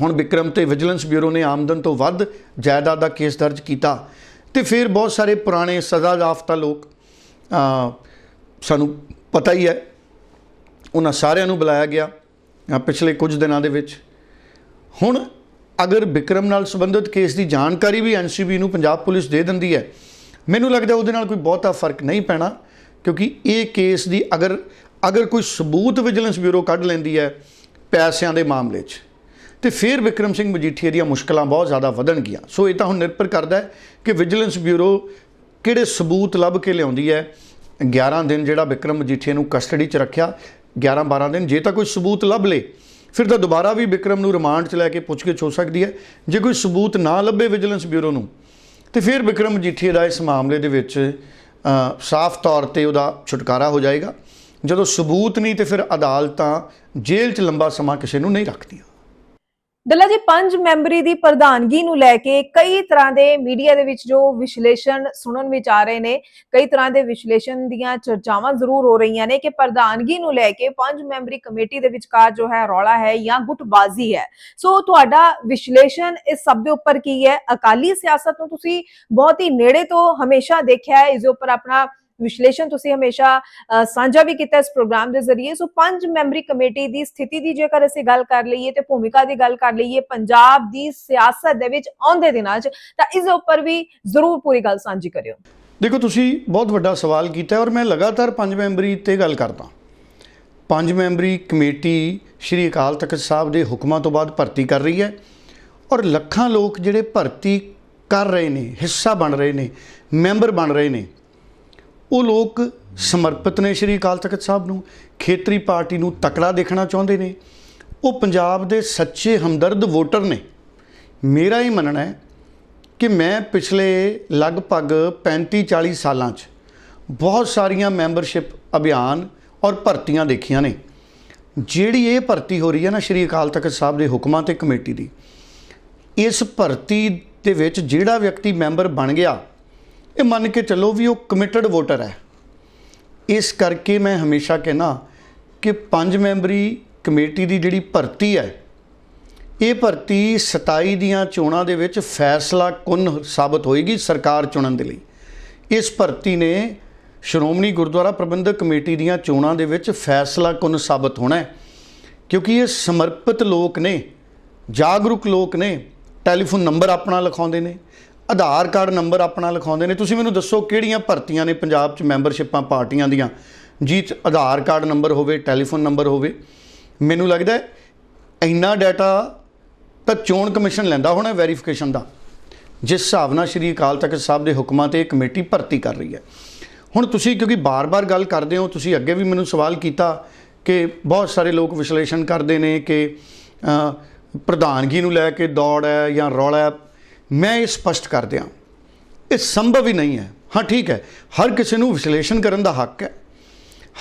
ਹੁਣ ਵਿਕਰਮ ਤੇ ਵਿਜੀਲੈਂਸ ਬਿਊਰੋ ਨੇ ਆਮਦਨ ਤੋਂ ਵੱਧ ਜਾਇਦਾਦ ਦਾ ਕੇਸ ਦਰਜ ਕੀਤਾ ਤੇ ਫਿਰ ਬਹੁਤ ਸਾਰੇ ਪੁਰਾਣੇ ਸਜ਼ਾ ਯਾਫਤਾ ਲੋਕ ਸਾਨੂੰ ਪਤਾ ਹੀ ਹੈ। ਉਹਨਾਂ ਸਾਰਿਆਂ ਨੂੰ ਬੁਲਾਇਆ ਗਿਆ ਪਿਛਲੇ ਕੁਝ ਦਿਨਾਂ ਦੇ ਵਿੱਚ। ਹੁਣ ਅਗਰ ਵਿਕਰਮ ਨਾਲ ਸੰਬੰਧਿਤ ਕੇਸ ਦੀ ਜਾਣਕਾਰੀ ਵੀ ਐਨਸੀਬੀ ਨੂੰ ਪੰਜਾਬ ਪੁਲਿਸ ਦੇ ਦਿੰਦੀ ਹੈ, ਮੈਨੂੰ ਲੱਗਦਾ ਉਹਦੇ ਨਾਲ ਕੋਈ ਬਹੁਤਾ ਫ਼ਰਕ ਨਹੀਂ ਪੈਣਾ, ਕਿਉਂਕਿ ਇਹ ਕੇਸ ਦੀ ਅਗਰ ਅਗਰ ਕੋਈ ਸਬੂਤ ਵਿਜੀਲੈਂਸ ਬਿਊਰੋ ਕੱਢ ਲੈਂਦੀ ਹੈ ਪੈਸਿਆਂ ਦੇ ਮਾਮਲੇ 'ਚ। ਤੇ ਫਿਰ ਵਿਕਰਮ ਸਿੰਘ ਮਜੀਠੀਆ ਦੀਆਂ ਮੁਸ਼ਕਲਾਂ ਬਹੁਤ ਜ਼ਿਆਦਾ ਵਧਣਗੀਆਂ। ਸੋ ਇਹ ਤਾਂ ਹੁਣ ਨਿਰਭਰ ਕਰਦਾ ਹੈ ਕਿ ਵਿਜੀਲੈਂਸ ਬਿਊਰੋ ਕਿਹੜੇ ਸਬੂਤ ਲੱਭ ਕੇ ਲਿਆਉਂਦੀ ਹੈ। 11 ਦਿਨ ਜਿਹੜਾ ਵਿਕਰਮ ਮਜੀਠੀਆ ਨੂੰ ਕਸਟਡੀ 'ਚ ਰੱਖਿਆ 11 12 ਦਿਨ, ਜੇ ਤਾਂ ਕੋਈ ਸਬੂਤ ਲੱਭ ਲੇ, ਫਿਰ ਤਾਂ ਦੁਬਾਰਾ ਵੀ ਵਿਕਰਮ ਨੂੰ ਰਿਮਾਂਡ 'ਚ ਲੈ ਕੇ ਪੁੱਛਗਿੱਛ ਹੋ ਸਕਦੀ ਹੈ। ਜੇ ਕੋਈ ਸਬੂਤ ਨਾ ਲੱਭੇ ਵਿਜੀਲੈਂਸ ਬਿਊਰੋ ਨੂੰ, ਤੇ ਫਿਰ ਵਿਕਰਮ ਮਜੀਠੀਆ ਦਾ ਇਸ ਮਾਮਲੇ ਦੇ ਵਿੱਚ ਸਾਫ਼ ਤੌਰ ਤੇ ਉਹਦਾ ਛੁਟਕਾਰਾ ਹੋ ਜਾਏਗਾ। ਜਦੋਂ ਸਬੂਤ ਨਹੀਂ ਤੇ ਫਿਰ ਅਦਾਲਤਾਂ ਜੇਲ੍ਹ 'ਚ ਲੰਬਾ ਸਮਾਂ ਕਿਸੇ ਨੂੰ ਨਹੀਂ ਰੱਖਦੀਆਂ। ਦੱਲਾ ਜੀ, ਪੰਜ ਮੈਂਬਰੀ ਦੀ ਪ੍ਰਧਾਨਗੀ ਨੂੰ ਲੈ ਕੇ ਕਈ ਤਰ੍ਹਾਂ ਦੇ ਮੀਡੀਆ ਦੇ ਵਿੱਚ ਜੋ ਵਿਸ਼ਲੇਸ਼ਣ ਸੁਣਨ ਵਿੱਚ ਆ ਰਹੇ ਨੇ, ਕਈ ਤਰ੍ਹਾਂ ਦੇ ਵਿਸ਼ਲੇਸ਼ਣ ਦੀਆਂ ਚਰਚਾਵਾਂ ਜ਼ਰੂਰ ਹੋ ਰਹੀਆਂ ਨੇ ਕਿ ਪ੍ਰਧਾਨਗੀ ਨੂੰ ਲੈ ਕੇ ਪੰਜ ਮੈਂਬਰੀ ਕਮੇਟੀ ਦੇ ਵਿਚਕਾਰ ਜੋ ਹੈ ਰੌਲਾ ਹੈ ਜਾਂ ਗੁੱਟਬਾਜ਼ੀ ਹੈ। ਸੋ ਤੁਹਾਡਾ ਵਿਸ਼ਲੇਸ਼ਣ ਇਸ ਸਭ ਦੇ ਉੱਪਰ ਕੀ ਹੈ? ਅਕਾਲੀ ਸਿਆਸਤ ਨੂੰ ਤੁਸੀਂ ਬਹੁਤ ਹੀ ਨੇੜੇ ਤੋਂ ਹਮੇਸ਼ਾ ਦੇਖਿਆ ਹੈ, ਇਸ ਦੇ ਉੱਪਰ ਆਪਣਾ ਵਿਸ਼ਲੇਸ਼ਣ ਤੁਸੀਂ ਹਮੇਸ਼ਾ ਸਾਂਝਾ ਵੀ ਕੀਤਾ ਇਸ ਪ੍ਰੋਗਰਾਮ ਦੇ ਜ਼ਰੀਏ। ਸੋ ਪੰਜ ਮੈਂਬਰੀ ਕਮੇਟੀ ਦੀ ਸਥਿਤੀ ਦੀ ਜੇਕਰ ਅਸੀਂ ਗੱਲ ਕਰ ਲਈਏ ਤੇ ਭੂਮਿਕਾ ਦੀ ਗੱਲ ਕਰ ਲਈਏ, ਪੰਜਾਬ ਦੀ ਸਿਆਸਤ ਦੇ ਵਿੱਚ ਆਉਂਦੇ ਦਿਨਾਂ 'ਚ, ਤਾਂ ਇਸ ਉੱਪਰ ਵੀ ਜ਼ਰੂਰ ਪੂਰੀ ਗੱਲ ਸਾਂਝੀ ਕਰਿਓ। ਦੇਖੋ, ਤੁਸੀਂ ਬਹੁਤ ਵੱਡਾ ਸਵਾਲ ਕੀਤਾ ਔਰ ਮੈਂ ਲਗਾਤਾਰ ਪੰਜ ਮੈਂਬਰੀ ਤੇ ਗੱਲ ਕਰਦਾ। ਪੰਜ ਮੈਂਬਰੀ ਕਮੇਟੀ ਸ਼੍ਰੀ ਅਕਾਲ ਤਖਤ ਸਾਹਿਬ ਦੇ ਹੁਕਮਾਂ ਤੋਂ ਬਾਅਦ ਭਰਤੀ ਕਰ ਰਹੀ ਹੈ ਔਰ ਲੱਖਾਂ ਲੋਕ ਜਿਹੜੇ ਭਰਤੀ ਕਰ ਰਹੇ ਨੇ, ਹਿੱਸਾ ਬਣ ਰਹੇ ਨੇ, ਮੈਂਬਰ ਬਣ ਰਹੇ ਨੇ ਉਹ ਲੋਕ ਸਮਰਪਿਤ ਨੇ ਸ਼੍ਰੀ ਅਕਾਲ ਤਖਤ ਸਾਹਿਬ ਨੂੰ, ਖੇਤਰੀ ਪਾਰਟੀ ਨੂੰ ਤਕੜਾ ਦੇਖਣਾ ਚਾਹੁੰਦੇ ਨੇ। ਉਹ ਪੰਜਾਬ ਦੇ ਸੱਚੇ ਹਮਦਰਦ ਵੋਟਰ ਨੇ। ਮੇਰਾ ਹੀ ਮੰਨਣਾ ਹੈ ਕਿ ਮੈਂ ਪਿਛਲੇ ਲਗਭਗ 35 40 ਸਾਲਾਂ 'ਚ ਬਹੁਤ ਸਾਰੀਆਂ ਮੈਂਬਰਸ਼ਿਪ ਅਭਿਆਨ ਔਰ ਭਰਤੀਆਂ ਦੇਖੀਆਂ ਨੇ। ਜਿਹੜੀ ਇਹ ਭਰਤੀ ਹੋ ਰਹੀ ਹੈ ਨਾ ਸ਼੍ਰੀ ਅਕਾਲ ਤਖਤ ਸਾਹਿਬ ਦੇ ਹੁਕਮਾਂ ਤੇ ਕਮੇਟੀ ਦੀ, ਇਸ ਭਰਤੀ ਦੇ ਵਿੱਚ ਜਿਹੜਾ ਵਿਅਕਤੀ ਮੈਂਬਰ ਬਣ ਗਿਆ ਇਹ ਮੰਨ ਕੇ ਚੱਲੋ ਵੀ ਉਹ ਕਮਿਟਡ ਵੋਟਰ ਹੈ। ਇਸ ਕਰਕੇ ਮੈਂ ਹਮੇਸ਼ਾ ਕਹਿਣਾ ਕਿ ਪੰਜ ਮੈਂਬਰੀ ਕਮੇਟੀ ਦੀ ਜਿਹੜੀ ਭਰਤੀ ਹੈ, ਇਹ ਭਰਤੀ 27 ਦੀਆਂ ਚੋਣਾਂ ਦੇ ਵਿੱਚ ਫੈਸਲਾ ਕੁਨ ਸਾਬਤ ਹੋਏਗੀ ਸਰਕਾਰ ਚੁਣਨ ਦੇ ਲਈ। ਇਸ ਭਰਤੀ ਨੇ ਸ਼੍ਰੋਮਣੀ ਗੁਰਦੁਆਰਾ ਪ੍ਰਬੰਧਕ ਕਮੇਟੀ ਦੀਆਂ ਚੋਣਾਂ ਦੇ ਵਿੱਚ ਫੈਸਲਾ ਕੁਨ ਸਾਬਤ ਹੋਣਾ ਹੈ, ਕਿਉਂਕਿ ਇਹ ਸਮਰਪਿਤ ਲੋਕ ਨੇ, ਜਾਗਰੂਕ ਲੋਕ ਨੇ, ਟੈਲੀਫੋਨ ਨੰਬਰ ਆਪਣਾ ਲਿਖਾਉਂਦੇ ਨੇ ਆਧਾਰ ਕਾਰਡ ਨੰਬਰ ਆਪਣਾ ਲਿਖਾਉਂਦੇ ਨੇ। ਤੁਸੀਂ ਮੈਨੂੰ ਦੱਸੋ ਕਿਹੜੀਆਂ ਭਰਤੀਆਂ ਨੇ ਪੰਜਾਬ 'ਚ ਮੈਂਬਰਸ਼ਿਪਾਂ ਪਾਰਟੀਆਂ ਦੀਆਂ? ਜਿਹ 'ਚ ਆਧਾਰ ਕਾਰਡ ਨੰਬਰ ਹੋਵੇ, ਟੈਲੀਫੋਨ ਨੰਬਰ ਹੋਵੇ। ਮੈਨੂੰ ਲੱਗਦਾ ਇੰਨਾ ਡਾਟਾ ਤਾਂ ਚੋਣ ਕਮਿਸ਼ਨ ਲੈਂਦਾ ਹੋਣਾ ਵੈਰੀਫਿਕੇਸ਼ਨ ਦਾ। ਜਿਸ ਹਿਸਾਬ ਨਾਲ ਸ਼੍ਰੀ ਅਕਾਲ ਤਖਤ ਸਾਹਿਬ ਦੇ ਹੁਕਮਾਂ ਤੇ ਕਮੇਟੀ ਭਰਤੀ ਕਰ ਰਹੀ ਹੈ। ਹੁਣ ਤੁਸੀਂ ਕਿਉਂਕਿ ਬਾਰ-ਬਾਰ ਗੱਲ ਕਰਦੇ ਹੋ, ਤੁਸੀਂ ਅੱਗੇ ਵੀ ਮੈਨੂੰ ਸਵਾਲ ਕੀਤਾ ਕਿ ਬਹੁਤ ਸਾਰੇ ਲੋਕ ਵਿਸ਼ਲੇਸ਼ਣ ਕਰਦੇ ਨੇ ਕਿ ਪ੍ਰਧਾਨਗੀ ਨੂੰ ਲੈ ਕੇ ਦੌੜ ਹੈ ਜਾਂ ਰੌਲਾ ਹੈ। ਮੈਂ ਇਹ ਸਪਸ਼ਟ ਕਰ ਦਿਆਂ। ਇਹ ਸੰਭਵ ਹੀ ਨਹੀਂ ਹੈ। ਹਾਂ, ਠੀਕ ਹੈ। ਹਰ ਕਿਸੇ ਨੂੰ ਵਿਸ਼ਲੇਸ਼ਣ ਕਰਨ ਦਾ ਹੱਕ ਹੈ।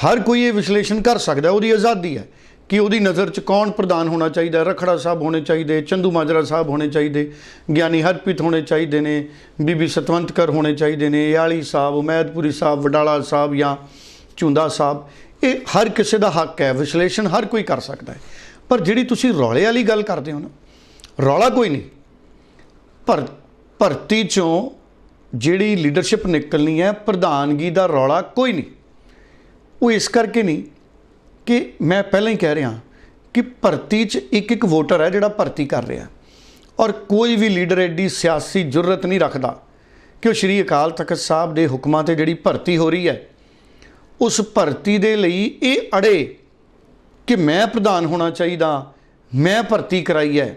ਹਰ ਕੋਈ ਇਹ ਵਿਸ਼ਲੇਸ਼ਣ ਕਰ ਸਕਦਾ ਉਹਦੀ ਆਜ਼ਾਦੀ ਹੈ ਕਿ ਉਹਦੀ ਨਜ਼ਰ 'ਚ ਕੌਣ ਪ੍ਰਧਾਨ ਹੋਣਾ ਚਾਹੀਦਾ ਰਖੜਾ ਸਾਹਿਬ ਹੋਣੇ ਚਾਹੀਦੇ, ਚੰਦੂ ਮਾਜਰਾ ਸਾਹਿਬ ਹੋਣੇ ਚਾਹੀਦੇ, ਗਿਆਨੀ ਹਰਪ੍ਰੀਤ ਹੋਣੇ ਚਾਹੀਦੇ ਨੇ, ਬੀਬੀ ਸਤਵੰਤਕਰ ਹੋਣੇ ਚਾਹੀਦੇ ਨੇ, ਯਾਲੀ ਸਾਹਿਬ, ਉਮੈਦਪੁਰੀ ਸਾਹਿਬ, ਵਡਾਲਾ ਸਾਹਿਬ ਜਾਂ ਝੁੰਦਾ ਸਾਹਿਬ, ਇਹ ਹਰ ਕਿਸੇ ਦਾ ਹੱਕ ਹੈ। ਵਿਸ਼ਲੇਸ਼ਣ ਹਰ ਕੋਈ ਕਰ ਸਕਦਾ ਹੈ। ਪਰ ਜਿਹੜੀ ਤੁਸੀਂ ਰੌਲੇ ਵਾਲੀ ਗੱਲ ਕਰਦੇ ਹੋ ਨਾ, ਰੌਲਾ ਕੋਈ ਨਹੀਂ। ਭਰ ਭਰਤੀ ਚੋਂ ਜਿਹੜੀ ਲੀਡਰਸ਼ਿਪ ਨਿਕਲਣੀ ਹੈ, ਪ੍ਰਧਾਨਗੀ ਦਾ ਰੌਲਾ ਕੋਈ ਨਹੀਂ। ਉਹ ਇਸ ਕਰਕੇ ਨਹੀਂ ਕਿ ਮੈਂ ਪਹਿਲਾਂ ਹੀ ਕਹਿ ਰਿਹਾ ਕਿ ਭਰਤੀ 'ਚ ਇੱਕ ਇੱਕ ਵੋਟਰ ਹੈ ਜਿਹੜਾ ਭਰਤੀ ਕਰ ਰਿਹਾ। ਔਰ ਕੋਈ ਵੀ ਲੀਡਰ ਐਡੀ ਸਿਆਸੀ ਜੁਰਤ ਨਹੀਂ ਰੱਖਦਾ ਕਿ ਉਹ ਸ਼੍ਰੀ ਅਕਾਲ ਤਖਤ ਸਾਹਿਬ ਦੇ ਹੁਕਮਾਂ ਤੇ ਜਿਹੜੀ ਭਰਤੀ ਹੋ ਰਹੀ ਹੈ, ਉਸ ਭਰਤੀ ਦੇ ਲਈ ਇਹ ਅੜੇ ਕਿ ਮੈਂ ਪ੍ਰਧਾਨ ਹੋਣਾ ਚਾਹੀਦਾ, ਮੈਂ ਭਰਤੀ ਕਰਾਈ ਹੈ।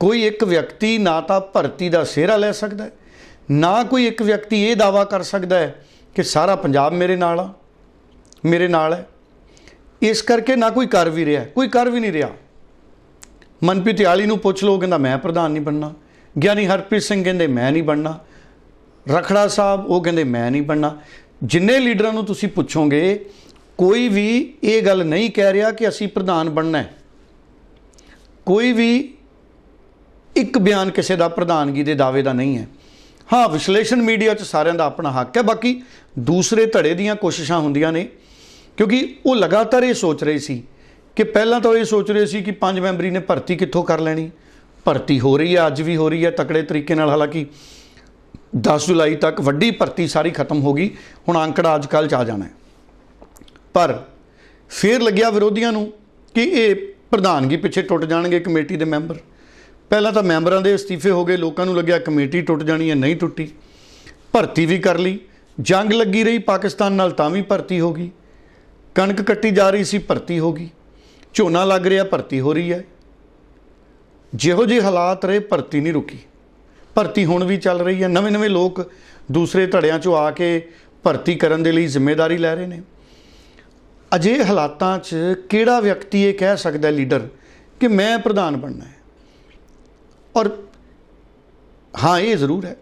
ਕੋਈ ਇੱਕ ਵਿਅਕਤੀ ਨਾ ਤਾਂ ਭਰਤੀ ਦਾ ਸਿਹਰਾ ਲੈ ਸਕਦਾ ਹੈ, ਨਾ ਕੋਈ ਇੱਕ ਵਿਅਕਤੀ ਇਹ ਦਾਵਾ ਕਰ ਸਕਦਾ ਹੈ ਕਿ ਸਾਰਾ ਪੰਜਾਬ ਮੇਰੇ ਨਾਲ ਆ, ਮੇਰੇ ਨਾਲ ਹੈ। ਇਸ ਕਰਕੇ ਨਾ ਕੋਈ ਕਰ ਵੀ ਰਿਹਾ, ਕੋਈ ਕਰ ਵੀ ਨਹੀਂ ਰਿਹਾ। ਮਨਪ੍ਰੀਤ ਆਲੀ ਨੂੰ ਪੁੱਛ ਲਓ ਕਹਿੰਦਾ, ਮੈਂ ਪ੍ਰਧਾਨ ਨਹੀਂ ਬਣਨਾ। ਗਿਆਨੀ ਹਰਪ੍ਰੀਤ ਸਿੰਘ ਕਹਿੰਦੇ, ਮੈਂ ਨਹੀਂ ਬਣਨਾ। ਰਖੜਾ ਸਾਹਿਬ, ਉਹ ਕਹਿੰਦੇ, ਮੈਂ ਨਹੀਂ ਬਣਨਾ। ਜਿੰਨੇ ਲੀਡਰਾਂ ਨੂੰ ਤੁਸੀਂ ਪੁੱਛੋਗੇ, ਕੋਈ ਵੀ ਇਹ ਗੱਲ ਨਹੀਂ ਕਹਿ ਰਿਹਾ ਕਿ ਅਸੀਂ ਪ੍ਰਧਾਨ ਬਣਨਾ ਹੈ। ਕੋਈ ਵੀ ਇੱਕ ਬਿਆਨ ਕਿਸੇ ਦਾ ਪ੍ਰਧਾਨਗੀ ਦੇ ਦਾਅਵੇ ਦਾ ਨਹੀਂ ਹੈ। ਹਾਂ, ਵਿਸ਼ਲੇਸ਼ਣ ਮੀਡੀਆ 'ਚ ਸਾਰਿਆਂ ਦਾ ਆਪਣਾ ਹੱਕ ਹੈ, ਬਾਕੀ ਦੂਸਰੇ ਧੜੇ ਦੀਆਂ ਕੋਸ਼ਿਸ਼ਾਂ ਹੁੰਦੀਆਂ ਨੇ, ਕਿਉਂਕਿ ਉਹ ਲਗਾਤਾਰ ਇਹ ਸੋਚ ਰਹੇ ਸੀ ਕਿ ਪਹਿਲਾਂ ਤਾਂ ਉਹ ਇਹ ਸੋਚ ਰਹੇ ਸੀ ਕਿ ਪੰਜ ਮੈਂਬਰੀ ਨੇ ਭਰਤੀ ਕਿੱਥੋਂ ਕਰ ਲੈਣੀ। ਭਰਤੀ ਹੋ ਰਹੀ ਹੈ, ਅੱਜ ਵੀ ਹੋ ਰਹੀ ਹੈ, ਤਕੜੇ ਤਰੀਕੇ ਨਾਲ, ਹਾਲਾਂਕਿ 10 ਜੁਲਾਈ ਤੱਕ ਵੱਡੀ ਭਰਤੀ ਸਾਰੀ ਖਤਮ ਹੋ ਗਈ, ਹੁਣ ਅੰਕੜਾ ਅੱਜ ਕੱਲ੍ਹ ਚ ਆ ਜਾਣਾ ਪਰ ਫੇਰ ਲੱਗਿਆ ਵਿਰੋਧੀਆਂ ਨੂੰ ਕਿ ਇਹ ਪ੍ਰਧਾਨਗੀ ਪਿੱਛੇ ਟੁੱਟ ਜਾਣਗੇ ਕਮੇਟੀ ਦੇ ਮੈਂਬਰ। ਪਹਿਲਾਂ ਤਾਂ ਮੈਂਬਰਾਂ ਦੇ ਅਸਤੀਫੇ ਹੋ ਗਏ, ਲੋਕਾਂ ਨੂੰ ਲੱਗਿਆ ਕਮੇਟੀ ਟੁੱਟ ਜਾਣੀ ਹੈ, ਨਹੀਂ ਟੁੱਟੀ। ਭਰਤੀ ਵੀ ਕਰ ਲਈ। ਜੰਗ ਲੱਗੀ ਰਹੀ ਪਾਕਿਸਤਾਨ ਨਾਲ ਤਾਂ ਵੀ ਭਰਤੀ ਹੋ ਗਈ। ਕਣਕ ਕੱਟੀ ਜਾ ਰਹੀ ਸੀ, ਭਰਤੀ ਹੋ ਗਈ। ਝੋਨਾ ਲੱਗ ਰਿਹਾ, ਭਰਤੀ ਹੋ ਰਹੀ ਹੈ। ਜਿਹੋ ਜਿਹੇ ਹਾਲਾਤ ਰਹੇ, ਭਰਤੀ ਨਹੀਂ ਰੁਕੀ। ਭਰਤੀ ਹੁਣ ਵੀ ਚੱਲ ਰਹੀ ਹੈ। ਨਵੇਂ ਨਵੇਂ ਲੋਕ ਦੂਸਰੇ ਧੜਿਆਂ 'ਚੋਂ ਆ ਕੇ ਭਰਤੀ ਕਰਨ ਦੇ ਲਈ ਜ਼ਿੰਮੇਵਾਰੀ ਲੈ ਰਹੇ ਨੇ। ਅਜੇ ਹਾਲਾਤਾਂ 'ਚ ਕਿਹੜਾ ਵਿਅਕਤੀ ਇਹ ਕਹਿ ਸਕਦਾ ਲੀਡਰ, ਕਿ ਮੈਂ ਪ੍ਰਧਾਨ ਬਣਨਾ ਹੈ? ਔਰ ਹਾਂ, ਇਹ ਜ਼ਰੂਰ ਹੈ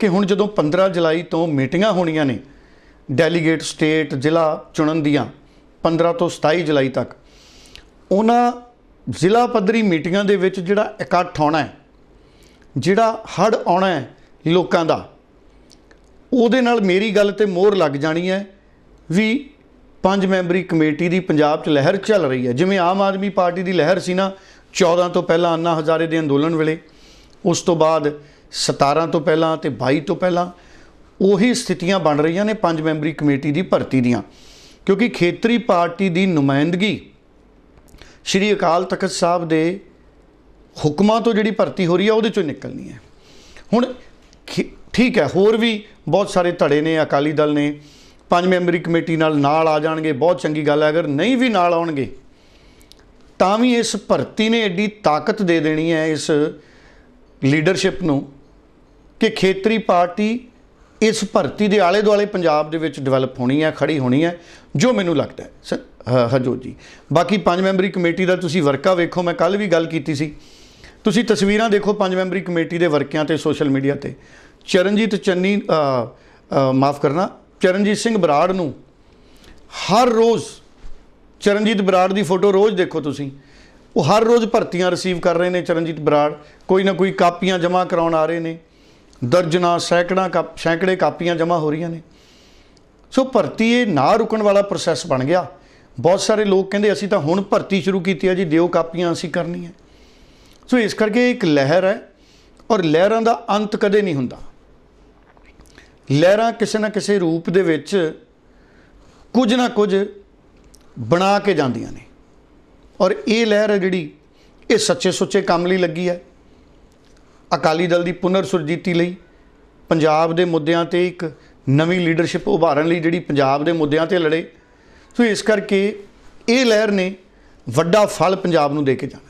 ਕਿ ਹੁਣ ਜਦੋਂ 15 ਜੁਲਾਈ ਤੋਂ ਮੀਟਿੰਗਾਂ ਹੋਣੀਆਂ ਨੇ, ਡੈਲੀਗੇਟ ਸਟੇਟ, ਜ਼ਿਲ੍ਹਾ ਚੁਣਨ ਦੀਆਂ 15 ਤੋਂ 27 ਜੁਲਾਈ ਤੱਕ, ਉਹਨਾਂ ਜ਼ਿਲ੍ਹਾ ਪੱਧਰੀ ਮੀਟਿੰਗਾਂ ਦੇ ਵਿੱਚ ਜਿਹੜਾ ਇਕੱਠ ਹੋਣਾ ਹੈ, ਜਿਹੜਾ ਹੜ ਆਉਣਾ ਹੈ ਲੋਕਾਂ ਦਾ, ਉਹਦੇ ਨਾਲ ਮੇਰੀ ਗੱਲ ਤੇ ਮੋਹਰ ਲੱਗ ਜਾਣੀ ਹੈ ਵੀ ਪੰਜ ਮੈਂਬਰੀ ਕਮੇਟੀ ਦੀ ਪੰਜਾਬ 'ਚ ਲਹਿਰ ਚੱਲ ਰਹੀ ਹੈ। ਜਿਵੇਂ ਆਮ ਆਦਮੀ ਪਾਰਟੀ ਦੀ ਲਹਿਰ ਸੀ ਨਾ 14 ਤੋਂ ਪਹਿਲਾਂ ਅੰਨਾ ਹਜ਼ਾਰੇ ਦੇ ਅੰਦੋਲਨ ਵੇਲੇ, ਉਸ ਤੋਂ ਬਾਅਦ 17 ਤੋਂ ਪਹਿਲਾਂ ਤੇ 22 ਤੋਂ ਪਹਿਲਾਂ, ਉਹੀ ਸਥਿਤੀਆਂ ਬਣ ਰਹੀਆਂ ਨੇ ਪੰਜ ਮੈਂਬਰੀ ਕਮੇਟੀ ਦੀ ਭਰਤੀ ਦੀਆਂ। ਕਿਉਂਕਿ ਖੇਤਰੀ ਪਾਰਟੀ ਦੀ ਨੁਮਾਇੰਦਗੀ ਸ਼੍ਰੀ ਅਕਾਲ ਤਖਤ ਸਾਹਿਬ ਦੇ ਹੁਕਮਾਂ ਤੋਂ ਜਿਹੜੀ ਭਰਤੀ ਹੋ ਰਹੀ ਹੈ ਉਹਦੇ ਚੋਂ ਨਿਕਲਣੀ ਹੈ। ਹੁਣ ਖੇ- ਠੀਕ ਹੈ, ਹੋਰ ਵੀ ਬਹੁਤ ਸਾਰੇ ਧੜੇ ਨੇ, ਅਕਾਲੀ ਦਲ ਨੇ, ਪੰਜ ਮੈਂਬਰੀ ਕਮੇਟੀ ਨਾਲ ਨਾਲ ਆ ਜਾਣਗੇ, ਬਹੁਤ ਚੰਗੀ ਗੱਲ ਹੈ, ਅਗਰ ਨਹੀਂ ਵੀ ਨਾਲ ਆਉਣਗੇ ਤਾਂ ਵੀ ਇਸ ਭਰਤੀ ਨੇ ਐਡੀ ਤਾਕਤ ਦੇ ਦੇਣੀ ਹੈ ਇਸ ਲੀਡਰਸ਼ਿਪ ਨੂੰ ਕਿ ਖੇਤਰੀ ਪਾਰਟੀ ਇਸ ਭਰਤੀ ਦੇ ਆਲੇ ਦੁਆਲੇ ਪੰਜਾਬ ਦੇ ਵਿੱਚ ਡਿਵੈਲਪ ਹੋਣੀ ਹੈ, ਖੜੀ ਹੋਣੀ ਹੈ, ਜੋ ਮੈਨੂੰ ਲੱਗਦਾ ਹੈ। ਸ- ਹ- ਜੀ, ਬਾਕੀ ਪੰਜ ਮੈਂਬਰੀ ਕਮੇਟੀ ਦਾ ਤੁਸੀਂ ਵਰਕਾ ਵੇਖੋ, ਮੈਂ ਕੱਲ ਵੀ ਗੱਲ ਕੀਤੀ ਸੀ। ਤੁਸੀਂ ਤਸਵੀਰਾਂ ਦੇਖੋ ਪੰਜ ਮੈਂਬਰੀ ਕਮੇਟੀ ਦੇ ਵਰਕਿਆਂ ਤੇ ਸੋਸ਼ਲ ਮੀਡੀਆ ਤੇ। ਚਰਨਜੀਤ ਚੰਨੀ ਮਾਫ ਕਰਨਾ, ਚਰਨਜੀਤ ਸਿੰਘ ਬਰਾੜ ਨੂੰ ਹਰ ਰੋਜ਼ ਚਰਨਜੀਤ ਬਰਾੜ ਦੀ ਫੋਟੋ ਰੋਜ਼ ਦੇਖੋ ਤੁਸੀਂ। ਉਹ ਹਰ ਰੋਜ਼ ਭਰਤੀਆਂ ਰਿਸੀਵ ਕਰ ਰਹੇ ਨੇ ਚਰਨਜੀਤ ਬਰਾੜ। ਕੋਈ ਨਾ ਕੋਈ ਕਾਪੀਆਂ ਜਮ੍ਹਾਂ ਕਰਾਉਣ ਆ ਰਹੇ ਨੇ। ਦਰਜਨਾਂ, ਸੈਂਕੜਾ ਕਾਪ- ਸੈਂਕੜੇ ਕਾਪੀਆਂ ਜਮ੍ਹਾਂ ਹੋ ਰਹੀਆਂ ਨੇ। ਸੋ ਭਰਤੀ ਇਹ ਨਾ ਰੁਕਣ ਵਾਲਾ ਪ੍ਰੋਸੈਸ ਬਣ ਗਿਆ। ਬਹੁਤ ਸਾਰੇ ਲੋਕ ਕਹਿੰਦੇ, ਅਸੀਂ ਤਾਂ ਹੁਣ ਭਰਤੀ ਸ਼ੁਰੂ ਕੀਤੀ ਹੈ ਜੀ, ਦਿਓ ਕਾਪੀਆਂ ਅਸੀਂ ਕਰਨੀ ਹੈ। ਸੋ ਇਸ ਕਰਕੇ ਇੱਕ ਲਹਿਰ ਹੈ ਔਰ ਲਹਿਰਾਂ ਦਾ ਅੰਤ ਕਦੇ ਨਹੀਂ ਹੁੰਦਾ। ਲਹਿਰਾਂ ਕਿਸੇ ਨਾ ਕਿਸੇ ਰੂਪ ਦੇ ਵਿੱਚ ਕੁਝ ਨਾ ਕੁਝ ਬਣਾ ਕੇ ਜਾਂਦੀਆਂ ਨੇ। ਔਰ ਇਹ ਲਹਿਰ ਹੈ ਜਿਹੜੀ, ਇਹ ਸੱਚੇ ਸੁੱਚੇ ਕੰਮ ਲਈ ਲੱਗੀ ਹੈ। ਅਕਾਲੀ ਦਲ ਦੀ ਪੁਨਰ ਸੁਰਜੀਤੀ ਲਈ ਪੰਜਾਬ ਦੇ ਮੁੱਦਿਆਂ ਤੇ ਇੱਕ ਨਵੀਂ ਲੀਡਰਸ਼ਿਪ ਉਭਾਰਨ ਲਈ ਜਿਹੜੀ ਪੰਜਾਬ ਦੇ ਮੁੱਦਿਆਂ ਤੇ ਲੜੇ। ਸੋ ਇਸ ਕਰਕੇ ਇਹ ਲਹਿਰ ਨੇ ਵੱਡਾ ਫਲ ਪੰਜਾਬ ਨੂੰ ਦੇ ਕੇ ਜਾਣਾ।